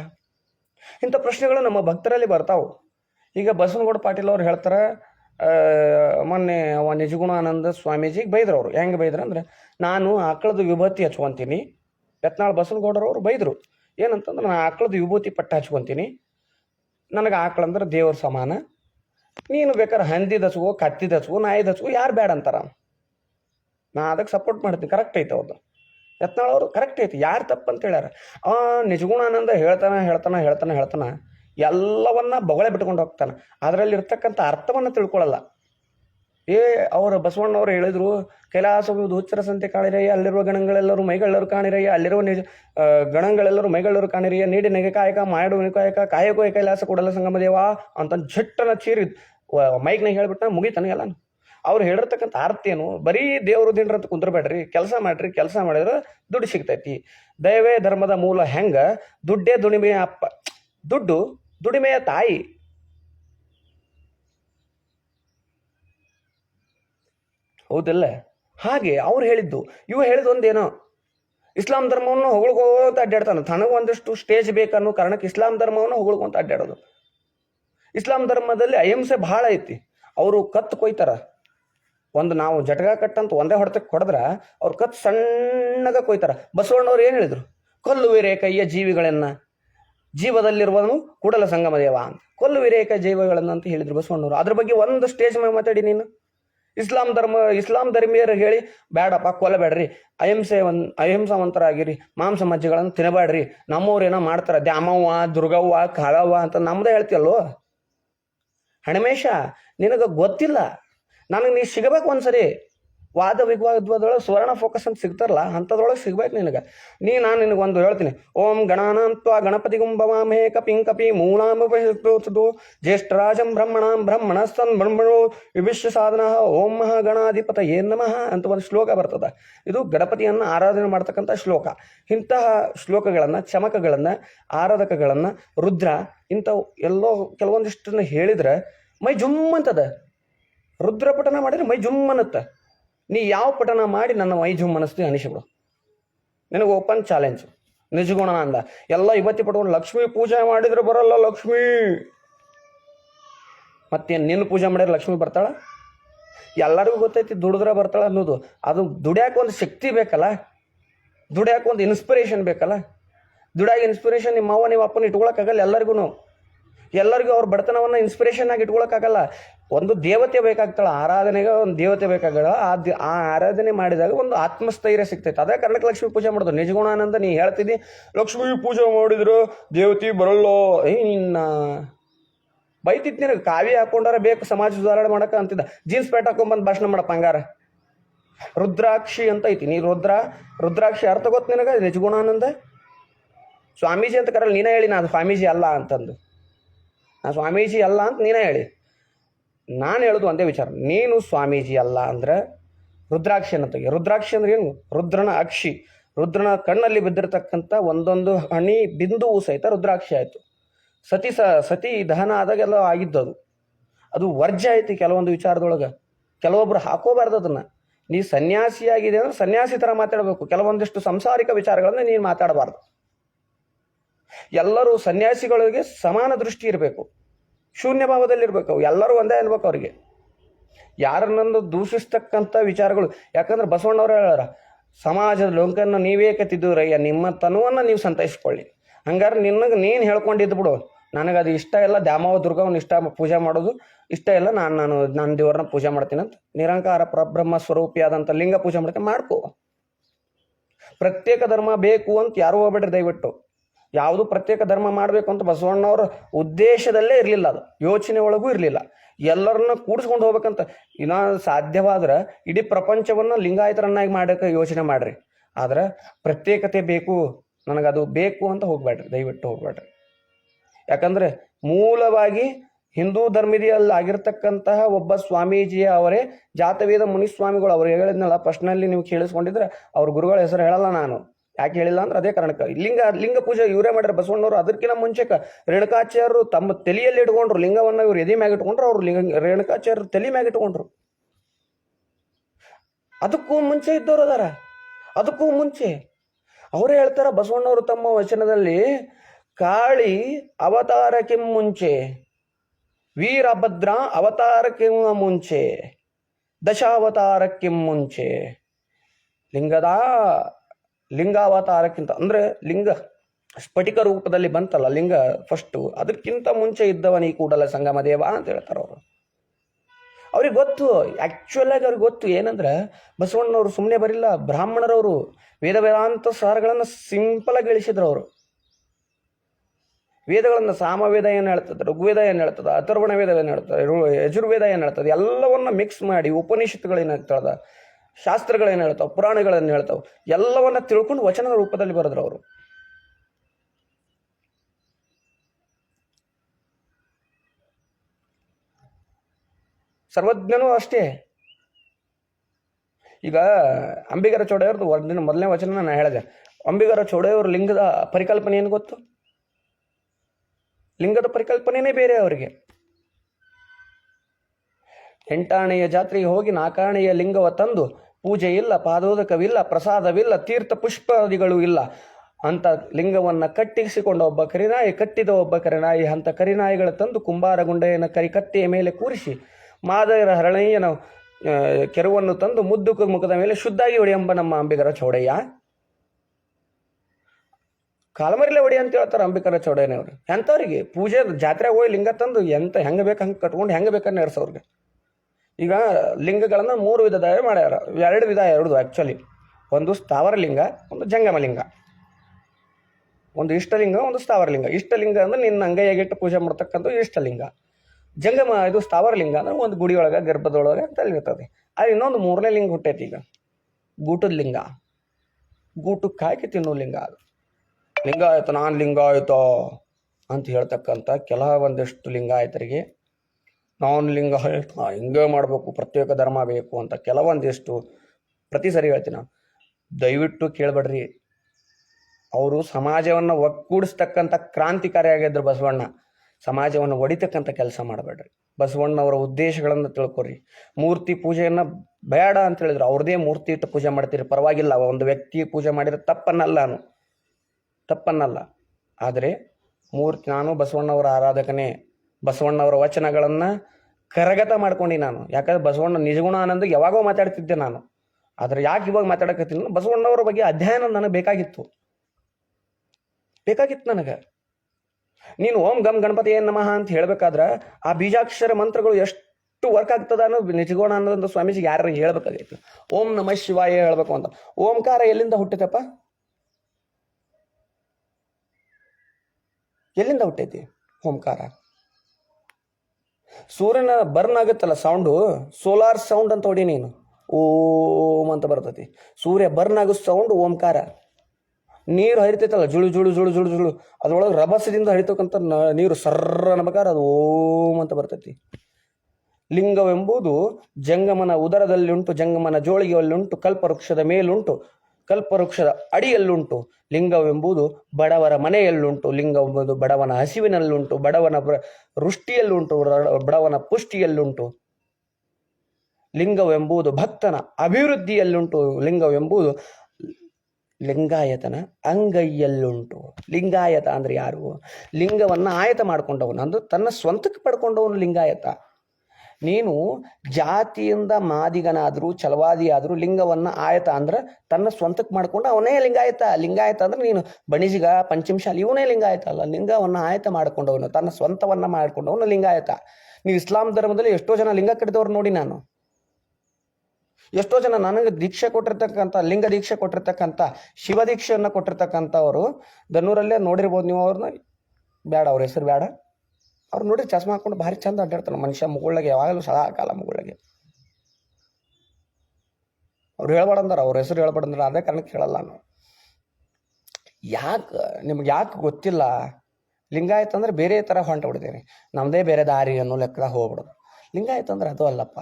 ಇಂಥ ಪ್ರಶ್ನೆಗಳು ನಮ್ಮ ಭಕ್ತರಲ್ಲಿ ಬರ್ತಾವೆ. ಈಗ ಬಸವನಗೌಡ ಪಾಟೀಲ್ ಅವ್ರು ಹೇಳ್ತಾರೆ ಮೊನ್ನೆ ಅವ ನಿಜಗುಣಾನಂದ ಸ್ವಾಮೀಜಿಗೆ ಬೈದ್ರು ಅವರು. ಹೆಂಗೆ ಬೈದ್ರು ಅಂದ್ರೆ, ನಾನು ಆಕಳದ ವಿಭೂತಿ ಹಚ್ಕೊಂತೀನಿ, ಯತ್ನಾಳ್ ಬಸವನಗೌಡರವರು ಬೈದರು. ಏನಂತಂದ್ರೆ, ನಾನು ಆಕಳದ ವಿಭೂತಿ ಪಟ್ಟ ಹಚ್ಕೊತೀನಿ, ನನಗೆ ಆಕಳಂದ್ರೆ ದೇವ್ರ ಸಮಾನ. ನೀನು ಬೇಕಾದ್ರೆ ಹಂದಿದ ಹಚ್ಕೋ ಕತ್ತಿದ ಹಚ್ಕೋ ನಾಯಿದ ಹಚ್ಕೋ ಯಾರು ಬೇಡ ಅಂತಾರ? ನಾ ಅದಕ್ಕೆ ಸಪೋರ್ಟ್ ಮಾಡ್ತೀನಿ ಕರೆಕ್ಟ್ ಐತೆ ಅವ್ರದ್ದು ಯತ್ನಾಳ್ ಅವರು ಕರೆಕ್ಟ್ ಐತಿ. ಯಾರು ತಪ್ಪು ಅಂತ ಹೇಳ್ಯಾರ. ಆ ನಿಜಗುಣಾನಂದ ಹೇಳ್ತಾನ ಹೇಳ್ತಾನ ಹೇಳ್ತಾನ ಹೇಳ್ತಾನ, ಎಲ್ಲವನ್ನ ಬೊಗಳೆ ಬಿಟ್ಕೊಂಡು ಹೋಗ್ತಾನೆ. ಅದರಲ್ಲಿರ್ತಕ್ಕಂಥ ಅರ್ಥವನ್ನು ತಿಳ್ಕೊಳ್ಳಲ್ಲ ಏ, ಅವರು ಬಸವಣ್ಣವ್ರು ಹೇಳಿದರು ಕೈಲಾಸ ಹುಚ್ಚರ ಸಂತೆ ಕಾಣಿರಯ್ಯ ಅಲ್ಲಿರುವ ಗಣಗಳೆಲ್ಲರೂ ಮೈಗಳೆಲ್ಲರೂ ಕಾಣಿರಯ್ಯ ಅಲ್ಲಿರುವ ನಿಜ ಗಣಗಳೆಲ್ಲರೂ ಮೈಗಳೆಲ್ಲರೂ ಕಾಣಿರಯ್ಯ ನೀಡಿ ನೆಗೆ ಕಾಯಕ ಮಾಡು ಕಾಯಕ ಕಾಯಕೋ ಕೈಲಾಸ ಕೊಡಲ್ಲ ಸಂಗಮದೇವಾ ಅಂತ ಝಟ್ಟನ ಚೀರಿ ಮೈಕ್ನಾಗ ಹೇಳ್ಬಿಟ್ಟ ಮುಗಿತಾನೆ ಎಲ್ಲ ಅವ್ರು ಹೇಳಿರ್ತಕ್ಕಂಥ ಏನು? ಬರೀ ದೇವರು ದಿಂಡ್ರ ಅಂತ ಕುಂದ್ರಬೇಡ್ರಿ. ಕೆಲಸ ಮಾಡ್ರಿ, ಕೆಲಸ ಮಾಡಿದ್ರೆ ದುಡ್ಡು ಸಿಗ್ತೈತಿ. ದಯವೇ ಧರ್ಮದ ಮೂಲ ಹೆಂಗ? ದುಡ್ಡೇ ದುಡಿಮೆಯ ಅಪ್ಪ. ದುಡ್ಡು ದುಡಿಮೆಯ ತಾಯಿ. ಹೌದಿಲ್ಲ? ಹಾಗೆ ಅವ್ರು ಹೇಳಿದ್ದು. ಇವ ಹೇಳಿದ್ದು ಒಂದೇನೋ? ಇಸ್ಲಾಂ ಧರ್ಮವನ್ನು ಹೊಗಳ್ಕೋತ ಅಡ್ಡಾಡ್ತಾನೆ. ತನಗೆ ಒಂದಷ್ಟು ಸ್ಟೇಜ್ ಬೇಕನ್ನೋ ಕಾರಣಕ್ಕೆ ಇಸ್ಲಾಂ ಧರ್ಮವನ್ನು ಹೊಗಳ್ಕೊಂತ ಅಡ್ಡಾಡೋದು. ಇಸ್ಲಾಂ ಧರ್ಮದಲ್ಲಿ ಅಹಿಂಸೆ ಭಾಳ ಐತಿ. ಅವರು ಕತ್ತು ಕೊಯ್ತಾರ. ಒಂದು ನಾವು ಜಟಗ ಕಟ್ಟಂತ ಒಂದೇ ಹೊಡೆತಕ್ಕೆ ಹೊಡೆದ್ರೆ ಅವ್ರ ಕತ್ ಸಣ್ಣಗ ಕೊಯ್ತಾರ. ಬಸವಣ್ಣವ್ರು ಏನು ಹೇಳಿದ್ರು? ಕೊಲ್ಲುವಿರೆ ಕೈಯ ಜೀವಿಗಳನ್ನ ಜೀವದಲ್ಲಿರುವನು ಕೂಡಲ ಸಂಗಮ ದೇವ ಅಂತ. ಕೊಲ್ಲುವಿರೇಕ ಜೀವಗಳನ್ನ ಅಂತ ಹೇಳಿದ್ರು ಬಸವಣ್ಣವ್ರು. ಅದ್ರ ಬಗ್ಗೆ ಒಂದು ಸ್ಟೇಜ್ ಮೇಲೆ ಮಾತಾಡಿ ನೀನು. ಇಸ್ಲಾಂ ಧರ್ಮ, ಇಸ್ಲಾಂ ಧರ್ಮೀಯರು ಹೇಳಿ ಬೇಡಪ್ಪ ಕೊಲ್ಲಬೇಡ್ರಿ. ಅಹಿಂಸೆ ಒಂದ್ ಅಹಿಂಸಾವಂತರಾಗಿರಿ. ಮಾಂಸ ಮಜ್ಜಿಗಳನ್ನು ತಿನ್ನಬೇಡ್ರಿ ನಮ್ಮವ್ರು ಏನೋ ಮಾಡ್ತಾರ. ದ್ಯಾಮವ್ವ, ದುರ್ಗವ್ವ ಕಾಳವ್ವ ಅಂತ ನಮ್ದೇ ಹೇಳ್ತಿಯಲ್ವೋ ಹಣಮೇಶ, ನಿನಗೆ ಗೊತ್ತಿಲ್ಲ. ನನಗೆ ನೀ ಸಿಗಬೇಕು ಒಂದ್ಸರಿ. ವಾದ ವಿವಾದದೊಳಗೆ ಸುವರ್ಣ ಫೋಕಸ್ ಅಂತ ಸಿಗ್ತಾರಲ್ಲ ಅಂಥದ್ರೊಳಗೆ ಸಿಗ್ಬೇಕು ನಿನಗೆ. ನೀ ನಾನು ನಿನಗೆ ಒಂದು ಹೇಳ್ತೀನಿ. ಓಂ ಗಣಾನಾಂತ್ವ ಗಣಪತಿ ಗುಂಭವಾಮೇ ಕಪಿಂ ಕಪಿ ಮೂಲಾಮುಪಹಿಸ್ತೋತು ಜ್ಯೇಷ್ಠರಾಜಂ ಬ್ರಹ್ಮಣಾಂ ಬ್ರಹ್ಮಣ ಸನ್ ಬ್ರಹ್ಮಣೋ ವಿಭಿಷ್ಯ ಸಾಧನ ಓಂ ಮಹಾಗಣಾಧಿಪತ ಏನ್ ನಮಃ ಅಂತ ಒಂದು ಶ್ಲೋಕ ಬರ್ತದೆ. ಇದು ಗಣಪತಿಯನ್ನು ಆರಾಧನೆ ಮಾಡ್ತಕ್ಕಂಥ ಶ್ಲೋಕ. ಇಂತಹ ಶ್ಲೋಕಗಳನ್ನು, ಚಮಕಗಳನ್ನು, ಆರಾಧಕಗಳನ್ನು ರುದ್ರ ಇಂಥವು ಎಲ್ಲೋ ಕೆಲವೊಂದಿಷ್ಟನ್ನು ಹೇಳಿದ್ರೆ ಮೈ ಜುಮ್ ಅಂತದ. ರುದ್ರ ಪಠನ ಮಾಡಿದ್ರೆ ಮೈ ಜುಮ್ ನೀ ಯಾವ ಪಠನ ಮಾಡಿ ನನ್ನ ಮೈ ಜುಮ್ ಅನ್ನಿಸ್ತೀವಿ ಅನಿಸಿಬಿಡು ನಿನಗೆ ಓಪನ್ ಚಾಲೆಂಜ್ ನಿಜಗುಣ ಅಂದ. ಎಲ್ಲ ಇವತ್ತಿ ಪಟ್ಕೊಂಡು ಲಕ್ಷ್ಮೀ ಪೂಜೆ ಮಾಡಿದ್ರೆ ಬರಲ್ಲ ಲಕ್ಷ್ಮೀ. ಮತ್ತೇನು ನಿನ್ನ ಪೂಜೆ ಮಾಡಿದ್ರೆ ಲಕ್ಷ್ಮಿ ಬರ್ತಾಳ? ಎಲ್ಲರಿಗೂ ಗೊತ್ತೈತಿ ದುಡಿದ್ರೆ ಬರ್ತಾಳ ಅನ್ನೋದು. ಅದು ದುಡ್ಯಾಕ ಒಂದು ಶಕ್ತಿ ಬೇಕಲ್ಲ? ದುಡಿಯಾಕ ಒಂದು ಇನ್ಸ್ಪಿರೇಷನ್ ಬೇಕಲ್ಲ? ದುಡ್ಯಾಗ ಇನ್ಸ್ಪಿರೇಷನ್ ನಿಮ್ಮ ಅವ್ವ ನಿಮ್ಮ ಅಪ್ಪನ ಇಟ್ಕೊಳಕ್ಕಾಗಲ್ಲ ಎಲ್ಲರಿಗೂ ಎಲ್ಲರಿಗೂ ಅವ್ರ ಬಡತನವನ್ನು ಇನ್ಸ್ಪಿರೇಷನ್ ಆಗಿ ಇಟ್ಕೊಳಕ್ಕಾಗಲ್ಲ ಒಂದು ದೇವತೆ ಬೇಕಾಗ್ತಾಳೆ, ಆರಾಧನೆಗೆ ಒಂದು ದೇವತೆ ಬೇಕಾಗಳ ಆ ಆ ಆರಾಧನೆ ಮಾಡಿದಾಗ ಒಂದು ಆತ್ಮಸ್ಥೈರ್ಯ ಸಿಗ್ತೈತೆ. ಅದೇ ಕಾರಣಕ್ಕೆ ಲಕ್ಷ್ಮೀ ಪೂಜೆ ಮಾಡೋದು. ನಿಜಗುಣಾನಂದ, ನೀ ಹೇಳ್ತಿದ್ದಿ, ಲಕ್ಷ್ಮೀ ಪೂಜೆ ಮಾಡಿದ್ರು ದೇವತೆ ಬರಲ್ಲೋ? ಏ, ನಿನ್ನ ಬೈತಿತ್ತು ನಿನಗೆ? ಕಾವಿ ಹಾಕೊಂಡಾರ ಬೇಕು, ಸಮಾಜ ಸುಧಾರಣೆ ಮಾಡಕ್ಕೆ ಅಂತಿದ್ದ. ಜೀನ್ಸ್ ಪ್ಯಾಂಟ್ ಹಾಕೊಂಡ್ಬಂದು ಭಾಷಣ ಮಾಡಪ್ಪ ಹಂಗಾರ ರುದ್ರಾಕ್ಷಿ ಅಂತ ಐತಿ. ನೀ ರುದ್ರ, ರುದ್ರಾಕ್ಷಿ ಅರ್ಥ ಗೊತ್ತು ನಿನಗೆ? ನಿಜಗುಣಾನಂದ? ಸ್ವಾಮೀಜಿ ಅಂತ ಕರಲ್ಲ, ನೀನೇ ಹೇಳಿ ನಾನು ಸ್ವಾಮೀಜಿ ಅಲ್ಲ ಅಂತಂದು. ನಾ ಸ್ವಾಮೀಜಿ ಅಲ್ಲ ಅಂತ ನೀನೇ ಹೇಳಿ. ನಾನು ಹೇಳೋದು ಒಂದೇ ವಿಚಾರ. ನೀನು ಸ್ವಾಮೀಜಿ ಅಲ್ಲ ಅಂದ್ರೆ ರುದ್ರಾಕ್ಷಿ ಅನ್ನೋ ತೆಗಿ ರುದ್ರಾಕ್ಷಿ ಅಂದ್ರೆ ಏನು? ರುದ್ರನ ಅಕ್ಷಿ. ರುದ್ರನ ಕಣ್ಣಲ್ಲಿ ಬಿದ್ದಿರತಕ್ಕಂಥ ಒಂದೊಂದು ಹಣಿ ಬಿಂದುವು ಸಹಿತ ರುದ್ರಾಕ್ಷಿ ಆಯಿತು. ಸತಿ ಸ, ಸತಿ ದಹನ ಆದಾಗೆಲ್ಲ ಆಗಿದ್ದದು ಅದು. ವರ್ಜ ಐತಿ ಕೆಲವೊಂದು ವಿಚಾರದೊಳಗೆ. ಕೆಲವೊಬ್ರು ಹಾಕೋಬಾರ್ದು ಅದನ್ನ. ನೀ ಸನ್ಯಾಸಿಯಾಗಿದೆ ಅಂದ್ರೆ ಸನ್ಯಾಸಿ ಥರ ಮಾತಾಡಬೇಕು. ಕೆಲವೊಂದಿಷ್ಟು ಸಂಸಾರಿಕ ವಿಚಾರಗಳನ್ನು ನೀನು ಮಾತಾಡಬಾರ್ದು. ಎಲ್ಲರೂ ಸನ್ಯಾಸಿಗಳಿಗೆ ಸಮಾನ ದೃಷ್ಟಿ ಇರಬೇಕು. ಶೂನ್ಯ ಭಾವದಲ್ಲಿರ್ಬೇಕು ಅವು. ಎಲ್ಲರೂ ಒಂದೇ ಅನ್ಬೇಕು ಅವರಿಗೆ. ಯಾರನ್ನೊಂದು ದೂಷಿಸ್ತಕ್ಕಂಥ ವಿಚಾರಗಳು. ಯಾಕಂದ್ರೆ ಬಸವಣ್ಣವ್ರು ಹೇಳಾರ ಸಮಾಜದ ಲೋಕನ್ನು ನೀವೇ ಕತ್ತಿದ್ದೂರಯ್ಯ, ನಿಮ್ಮ ತನುವನ್ನು ನೀವು ಸಂತೈಸ್ಕೊಳ್ಳಿ. ಹಂಗಾರೆ ನಿನಗೆ ನೀನು ಹೇಳ್ಕೊಂಡಿದ್ದು ಬಿಡು. ನನಗೆ ಅದು ಇಷ್ಟ ಇಲ್ಲ ದ್ಯಾಮವ ದುರ್ಗವನ್ನು ಇಷ್ಟ ಪೂಜೆ ಮಾಡೋದು ಇಷ್ಟ ಇಲ್ಲ, ನಾನು ನಾನು ನನ್ನ ದೇವರನ್ನ ಪೂಜೆ ಮಾಡ್ತೀನಿ ಅಂತ ನಿರಂಕಾರ ಪರಬ್ರಹ್ಮ ಸ್ವರೂಪಿಯಾದಂಥ ಲಿಂಗ ಪೂಜೆ ಮಾಡ್ತೀನಿ ಮಾಡ್ಕೋ. ಪ್ರತ್ಯೇಕ ಧರ್ಮ ಬೇಕು ಅಂತ ಯಾರೂ ಹೋಗ್ಬೇಡ್ರಿ ದಯವಿಟ್ಟು. ಯಾವುದು ಪ್ರತ್ಯೇಕ ಧರ್ಮ ಮಾಡಬೇಕು ಅಂತ ಬಸವಣ್ಣವ್ರ ಉದ್ದೇಶದಲ್ಲೇ ಇರಲಿಲ್ಲ ಅದು. ಯೋಚನೆ ಒಳಗೂ ಇರಲಿಲ್ಲ. ಎಲ್ಲರನ್ನ ಕೂಡಿಸ್ಕೊಂಡು ಹೋಗ್ಬೇಕಂತ ಇನ್ನ ಸಾಧ್ಯವಾದ್ರೆ ಇಡೀ ಪ್ರಪಂಚವನ್ನು ಲಿಂಗಾಯತರನ್ನಾಗಿ ಮಾಡೋಕೆ ಯೋಚನೆ ಮಾಡ್ರಿ. ಆದ್ರೆ ಪ್ರತ್ಯೇಕತೆ ಬೇಕು, ನನಗದು ಬೇಕು ಅಂತ ಹೋಗ್ಬೇಡ್ರಿ, ದಯವಿಟ್ಟು ಹೋಗ್ಬೇಡ್ರಿ. ಯಾಕಂದ್ರೆ ಮೂಲವಾಗಿ ಹಿಂದೂ ಧರ್ಮದಲ್ಲಿ ಆಗಿರ್ತಕ್ಕಂತಹ ಒಬ್ಬ ಸ್ವಾಮೀಜಿ ಅವರೇ, ಜಾತವೇದ ಮುನಿಸ್ವಾಮಿಗಳು, ಅವ್ರು ಹೇಳಿದ್ನಲ್ಲ, ಪ್ರಶ್ನೆಯಲ್ಲಿ ನೀವು ಕೇಳಿಸ್ಕೊಂಡಿದ್ರೆ ಅವ್ರ ಗುರುಗಳ ಹೆಸರು ಹೇಳಲ್ಲ ನಾನು. ಯಾಕೆ ಹೇಳಿಲ್ಲ ಅಂದ್ರೆ ಅದೇ ಕಾರಣಕ್ಕೆ. ಲಿಂಗ ಲಿಂಗ ಪೂಜೆ ಇವರೇ ಮಾಡ್ಯಾರ ಬಸವಣ್ಣವರು ಅದಕ್ಕಿಂತ ಮುಂಚೆ ರೇಣುಕಾಚಾರ್ಯರು ತಮ್ಮ ತಲೆಯಲ್ಲಿ ಇಟ್ಕೊಂಡ್ರು. ಲಿಂಗವನ್ನ ಇವರು ಎದೆ ಮ್ಯಾಗ ಇಟ್ಕೊಂಡ್ರು, ಅವರು ಲಿಂಗ, ರೇಣುಕಾಚಾರ್ಯರು ತಲೆ ಮ್ಯಾಗ ಇಟ್ಕೊಂಡ್ರು. ಅದಕ್ಕೂ ಮುಂಚೆ ಇದ್ದವರು ಅದಾರ. ಅದಕ್ಕೂ ಮುಂಚೆ ಅವರೇ ಹೇಳ್ತಾರ ಬಸವಣ್ಣವರು ತಮ್ಮ ವಚನದಲ್ಲಿ, ಕಾಳಿ ಅವತಾರಕ್ಕೆ ಮುಂಚೆ, ವೀರಭದ್ರ ಅವತಾರಕ್ಕೆ ಮುಂಚೆ, ದಶಾವತಾರಕ್ಕೆ ಮುಂಚೆ, ಲಿಂಗದ ಲಿಂಗಾವತಾರಕ್ಕಿಂತ, ಅಂದ್ರೆ ಲಿಂಗ, ಸ್ಫಟಿಕ ರೂಪದಲ್ಲಿ ಬಂತಲ್ಲ ಲಿಂಗ ಫಸ್ಟು ಅದಕ್ಕಿಂತ ಮುಂಚೆ ಇದ್ದವನ ಈ ಕೂಡಲ ಸಂಗಮ ದೇವ ಅಂತ ಹೇಳ್ತಾರೆ ಅವರು. ಅವ್ರಿಗೆ ಗೊತ್ತು ಆ್ಯಕ್ಚುಲಾಗಿ ಅವ್ರಿಗೆ ಗೊತ್ತು ಏನಂದ್ರೆ, ಬಸವಣ್ಣನವರು ಸುಮ್ಮನೆ ಬರಿಲ್ಲ, ಬ್ರಾಹ್ಮಣರವರು ವೇದ ವೇದಾಂತ ಸಾರಗಳನ್ನು ಸಿಂಪಲ್ ಆಗಿ ಇಳಿಸಿದ್ರು ಅವರು. ವೇದಗಳನ್ನು ಸಾಮವೇದ ಏನು ಹೇಳ್ತದೆ, ಋಗ್ವೇದ ಏನು ಹೇಳ್ತದೆ ಅಥರ್ವಣ ವೇದ ಏನು ಹೇಳ್ತದೆ, ಯಜುರ್ವೇದ ಏನು ಹೇಳ್ತದೆ, ಎಲ್ಲವನ್ನ ಮಿಕ್ಸ್ ಮಾಡಿ ಉಪನಿಷತ್ತುಗಳೇನು ಹೇಳ್ತದ. ಶಾಸ್ತ್ರಗಳೇನು ಹೇಳ್ತಾವೆ ಪುರಾಣಗಳನ್ನು ಹೇಳ್ತಾವೆ, ಎಲ್ಲವನ್ನ ತಿಳ್ಕೊಂಡು ವಚನದ ರೂಪದಲ್ಲಿ ಬರೆದ್ರು ಅವರು. ಸರ್ವಜ್ಞನೂ ಅಷ್ಟೇ. ಈಗ ಅಂಬಿಗರ ಚೌಡೆಯವ್ರದ್ದು ಒಂದಿನ ಮೊದಲನೇ ವಚನ ನಾನು ಹೇಳಿದೆ. ಅಂಬಿಗರ ಚೌಡೆಯವ್ರ ಲಿಂಗದ ಪರಿಕಲ್ಪನೆ ಏನು ಗೊತ್ತು? ಲಿಂಗದ ಪರಿಕಲ್ಪನೆನೇ ಬೇರೆ ಅವರಿಗೆ. ಎಂಟಾಣೆಯ ಜಾತ್ರೆಗೆ ಹೋಗಿ ನಾಕಾಣೆಯ ಲಿಂಗವ ತಂದು ಪೂಜೆ ಇಲ್ಲ ಪಾದೋದಕವಿಲ್ಲ, ಪ್ರಸಾದವಿಲ್ಲ, ತೀರ್ಥ ಪುಷ್ಪಾದಿಗಳು ಇಲ್ಲ. ಅಂತ ಲಿಂಗವನ್ನ ಕಟ್ಟಿಸಿಕೊಂಡ ಒಬ್ಬ ಕರಿನಾಯಿ, ಕಟ್ಟಿದ ಒಬ್ಬ ಕರಿನಾಯಿ, ಅಂತ ಕರಿನಾಯಿಗಳ ತಂದು ಕುಂಬಾರ ಕರಿ ಕತ್ತೆಯ ಮೇಲೆ ಕೂರಿಸಿ ಮಾದರ ಹರಳಯ್ಯನ ಕೆರವನ್ನು ತಂದು ಮುದ್ದು ಮುಖದ ಮೇಲೆ ಶುದ್ಧಾಗಿ ಹೊಡೆಯಂಬ ನಮ್ಮ ಅಂಬಿಗರ ಚೌಡಯ್ಯ. ಕಾಲಮರಿಲೆ ಒಡಿ ಅಂತ ಹೇಳ್ತಾರೆ ಅಂಬಿಕರ ಚೌಡಯ್ಯನವರು. ಎಂಥವ್ರಿಗೆ? ಪೂಜೆ, ಜಾತ್ರೆಗೆ ಹೋಗಿ ಲಿಂಗ ತಂದು ಎಂತ ಹೆಂಗೆ ಬೇಕು ಹಂಗೆ ಕಟ್ಕೊಂಡು ಹೆಂಗೆ ಬೇಕನ್ನ ನಡೆಸೋರ್ಗೆ ಈಗ ಲಿಂಗಗಳನ್ನು ಮೂರು ವಿಧದ ಮಾಡ್ಯಾರ. ಎರಡು ವಿಧ ಎರಡು ಆ್ಯಕ್ಚುಲಿ ಒಂದು ಸ್ಥಾವರಲಿಂಗ, ಒಂದು ಜಂಗಮಲಿಂಗ. ಒಂದು ಇಷ್ಟಲಿಂಗ, ಒಂದು ಸ್ಥಾವರಲಿಂಗ. ಇಷ್ಟಲಿಂಗ ಅಂದ್ರೆ ನಿನ್ನ ಅಂಗೈಯಾಗಿಟ್ಟು ಪೂಜೆ ಮಾಡ್ತಕ್ಕಂಥ ಇಷ್ಟಲಿಂಗ. ಜಂಗಮ ಇದು ಸ್ಥಾವರ ಲಿಂಗ ಅಂದ್ರೆ ಒಂದು ಗುಡಿಯೊಳಗೆ, ಗರ್ಭದೊಳಗೆ ಅಂತ ಇರ್ತದೆ ಅದು ಇನ್ನೊಂದು ಮೂರನೇ ಲಿಂಗ ಹುಟ್ಟೈತಿ ಈಗ. ಗೂಟದ ಲಿಂಗ ಗೂಟಕ್ಕೆ ಹಾಕಿ ತಿನ್ನೋ ಲಿಂಗ ಅದು. ಲಿಂಗಾಯತ, ನಾನು ಲಿಂಗಾಯತ ಅಂತ ಹೇಳ್ತಕ್ಕಂಥ ಕೆಲವೊಂದಿಷ್ಟು ಲಿಂಗಾಯತರಿಗೆ ನಾನು ಲಿಂಗ ಹಿಂಗೆ ಮಾಡಬೇಕು, ಪ್ರತ್ಯೇಕ ಧರ್ಮ ಬೇಕು ಅಂತ ಕೆಲವೊಂದಿಷ್ಟು ಪ್ರತಿ ಸರಿ ಹೇಳ್ತೀನಿ ದಯವಿಟ್ಟು ಕೇಳಬೇಡ್ರಿ. ಅವರು ಸಮಾಜವನ್ನು ಒಗ್ಗೂಡಿಸ್ತಕ್ಕಂಥ ಕ್ರಾಂತಿಕಾರಿಯಾಗಿದ್ರು ಬಸವಣ್ಣ. ಸಮಾಜವನ್ನು ಒಡಿತಕ್ಕಂಥ ಕೆಲಸ ಮಾಡಬೇಡ್ರಿ. ಬಸವಣ್ಣವರ ಉದ್ದೇಶಗಳನ್ನು ತಿಳ್ಕೊರಿ. ಮೂರ್ತಿ ಪೂಜೆಯನ್ನು ಬೇಡ ಅಂತ ಹೇಳಿದ್ರು. ಅವ್ರದೇ ಮೂರ್ತಿ ಇಟ್ಟು ಪೂಜೆ ಮಾಡ್ತೀರಿ. ಪರವಾಗಿಲ್ಲ, ಒಂದು ವ್ಯಕ್ತಿ ಪೂಜೆ ಮಾಡಿದ್ರೆ ತಪ್ಪನ್ನಲ್ಲ ನಾನು. ತಪ್ಪನ್ನಲ್ಲ. ಆದರೆ ಮೂರ್ತಿ, ನಾನು ಬಸವಣ್ಣವರ ಆರಾಧಕನೇ. ಬಸವಣ್ಣವರ ವಚನಗಳನ್ನು ಕರಗತ ಮಾಡ್ಕೊಂಡು ನಾನು. ಯಾಕಂದ್ರೆ ಬಸವಣ್ಣ ನಿಜಗುಣ ಆನಂದ ಯಾವಾಗೋ ಮಾತಾಡ್ತಿದ್ದೆ ನಾನು. ಆದರೆ ಯಾಕೆ ಇವಾಗ ಮಾತಾಡಕತ್ತಿಲ್ಲ ಬಸವಣ್ಣವರ ಬಗ್ಗೆ ಅಧ್ಯಯನ ನನಗೆ ಬೇಕಾಗಿತ್ತು. ಬೇಕಾಗಿತ್ತು ನನಗೆ. ನೀನು ಓಂ ಗಮ್ ಗಣಪತಿ ನಮಃ ಅಂತ ಹೇಳ್ಬೇಕಾದ್ರೆ ಆ ಬೀಜಾಕ್ಷರ ಮಂತ್ರಗಳು ಎಷ್ಟು ವರ್ಕ್ ಆಗ್ತದ ಅನ್ನೋದು ನಿಜಗೋಣ ಅನ್ನೋದಂತ ಸ್ವಾಮೀಜಿಗೆ ಯಾರು ಹೇಳ್ಬೇಕಾಗಿತ್ತು ಓಂ ನಮಃ ಶಿವಾಯ ಹೇಳ್ಬೇಕು ಅಂತ. ಓಂಕಾರ ಎಲ್ಲಿಂದ ಹುಟ್ಟಿತಪ್ಪ? ಎಲ್ಲಿಂದ ಹುಟ್ಟೈತಿ? ಓಂಕಾರ. ಸೂರ್ಯನ ಬರ್ನ್ ಆಗುತ್ತಲ್ಲ ಸೌಂಡು ಸೋಲಾರ್ ಸೌಂಡ್ ಅಂತ ಹೊಡಿ ನೀನು. ಓಂ ಅಂತ ಬರ್ತೈತಿ. ಸೂರ್ಯ ಬರ್ನ್ ಆಗೋ ಸೌಂಡ್ ಓಂಕಾರ. ನೀರು ಹರಿತೈತಲ್ಲ, ಜುಳು ಜುಳು ಜುಳು ಜುಳು ಜುಳು. ಅದ್ರೊಳಗೆ ರಭಸದಿಂದ ಹರಿತಕ್ಕಂಥ ನೀರು ಸರ್ರ ನಮಕಾರ, ಅದು ಓಂ ಅಂತ ಬರ್ತೈತಿ. ಲಿಂಗವೆಂಬುದು ಜಂಗಮನ ಉದರದಲ್ಲಿ ಉಂಟು ಜಂಗಮನ ಜೋಳಿಗೆಯಲ್ಲಿ ಉಂಟು ಕಲ್ಪವೃಕ್ಷದ ಮೇಲುಂಟು. ಕಲ್ಪವೃಕ್ಷದ ಅಡಿಯಲ್ಲುಂಟು. ಲಿಂಗವೆಂಬುದು ಬಡವರ ಮನೆಯಲ್ಲುಂಟು. ಲಿಂಗವೆಂಬುದು ಬಡವನ ಹಸಿವಿನಲ್ಲುಂಟು. ಬಡವನ ವೃಷ್ಟಿಯಲ್ಲುಂಟು. ಬಡವನ ಪುಷ್ಟಿಯಲ್ಲುಂಟು. ಲಿಂಗವೆಂಬುದು ಭಕ್ತನ ಅಭಿವೃದ್ಧಿಯಲ್ಲುಂಟು. ಲಿಂಗವೆಂಬುದು ಲಿಂಗಾಯತನ ಅಂಗೈಯಲ್ಲುಂಟು. ಲಿಂಗಾಯತ ಅಂದ್ರೆ ಯಾರು? ಲಿಂಗವನ್ನು ಆಯತ ಮಾಡ್ಕೊಂಡವನು. ಅಂದ್ರೆ ತನ್ನ ಸ್ವಂತಕ್ಕೆ ಪಡ್ಕೊಂಡವನು ಲಿಂಗಾಯತ. ನೀನು ಜಾತಿಯಿಂದ ಮಾದಿಗನಾದರೂ, ಛಲವಾದಿಯಾದರೂ ಲಿಂಗವನ್ನು ಆಯತ ಅಂದ್ರೆ ತನ್ನ ಸ್ವಂತಕ್ಕೆ ಮಾಡ್ಕೊಂಡು ಅವನೇ ಲಿಂಗಾಯತ. ಲಿಂಗಾಯತ ಅಂದ್ರೆ ನೀನು ಬಣಿಜಿಗ ಪಂಚಮಶಾಲಿ ಇವನೇ ಲಿಂಗಾಯತ ಅಲ್ಲ. ಲಿಂಗವನ್ನು ಆಯತ ಮಾಡ್ಕೊಂಡವನು, ತನ್ನ ಸ್ವಂತವನ್ನ ಮಾಡ್ಕೊಂಡವನು ಲಿಂಗಾಯತ. ನೀವು ಇಸ್ಲಾಂ ಧರ್ಮದಲ್ಲಿ ಎಷ್ಟೋ ಜನ ಲಿಂಗ ಕಟ್ಟಿದವ್ರು ನೋಡಿ ನಾನು. ಎಷ್ಟೋ ಜನ ನನಗೆ ದೀಕ್ಷೆ ಕೊಟ್ಟಿರ್ತಕ್ಕಂಥ, ಲಿಂಗ ದೀಕ್ಷೆ ಕೊಟ್ಟಿರ್ತಕ್ಕಂಥ, ಶಿವ ದೀಕ್ಷೆಯನ್ನು ಕೊಟ್ಟಿರ್ತಕ್ಕಂಥವ್ರು ಧನೂರಲ್ಲೇ ನೋಡಿರ್ಬೋದು ನೀವು ಅವ್ರನ್ನ. ಬೇಡ ಅವ್ರ ಹೆಸರು ಬೇಡ ಅವ್ರು ನೋಡಿ ಚಸ್ಮಾ ಹಾಕೊಂಡು ಭಾರಿ ಚಂದ ಅಡ್ಡಾಡ್ತಾನೆ ಮನುಷ್ಯ ಮುಗುಳಗೆ ಯಾವಾಗಲೂ ಸದಾ ಕಾಲ ಮುಗುಳಗೆ ಅವ್ರು ಹೇಳ್ಬಾರ್ದಂದ್ರೆ ಅವ್ರ ಹೆಸರು ಹೇಳ್ಬಾರ್ದಂದ್ರೆ ಅದೇ ಕಾರಣಕ್ಕೆ ಹೇಳಲ್ಲ ನಾನು. ಯಾಕೆ, ನಿಮ್ಗೆ ಯಾಕೆ ಗೊತ್ತಿಲ್ಲ? ಲಿಂಗಾಯತ ಅಂದ್ರೆ ಬೇರೆ ಥರ ಹೊಂಟ ಬಿಡ್ತೀನಿ ನಮ್ಮದೇ ಬೇರೆ ದಾರಿ ಅನ್ನೋ ಲೆಕ್ಕದಾಗ ಹೋಗ್ಬಿಡೋದು. ಲಿಂಗಾಯತ ಅಂದ್ರೆ ಅದು ಅಲ್ಲಪ್ಪ.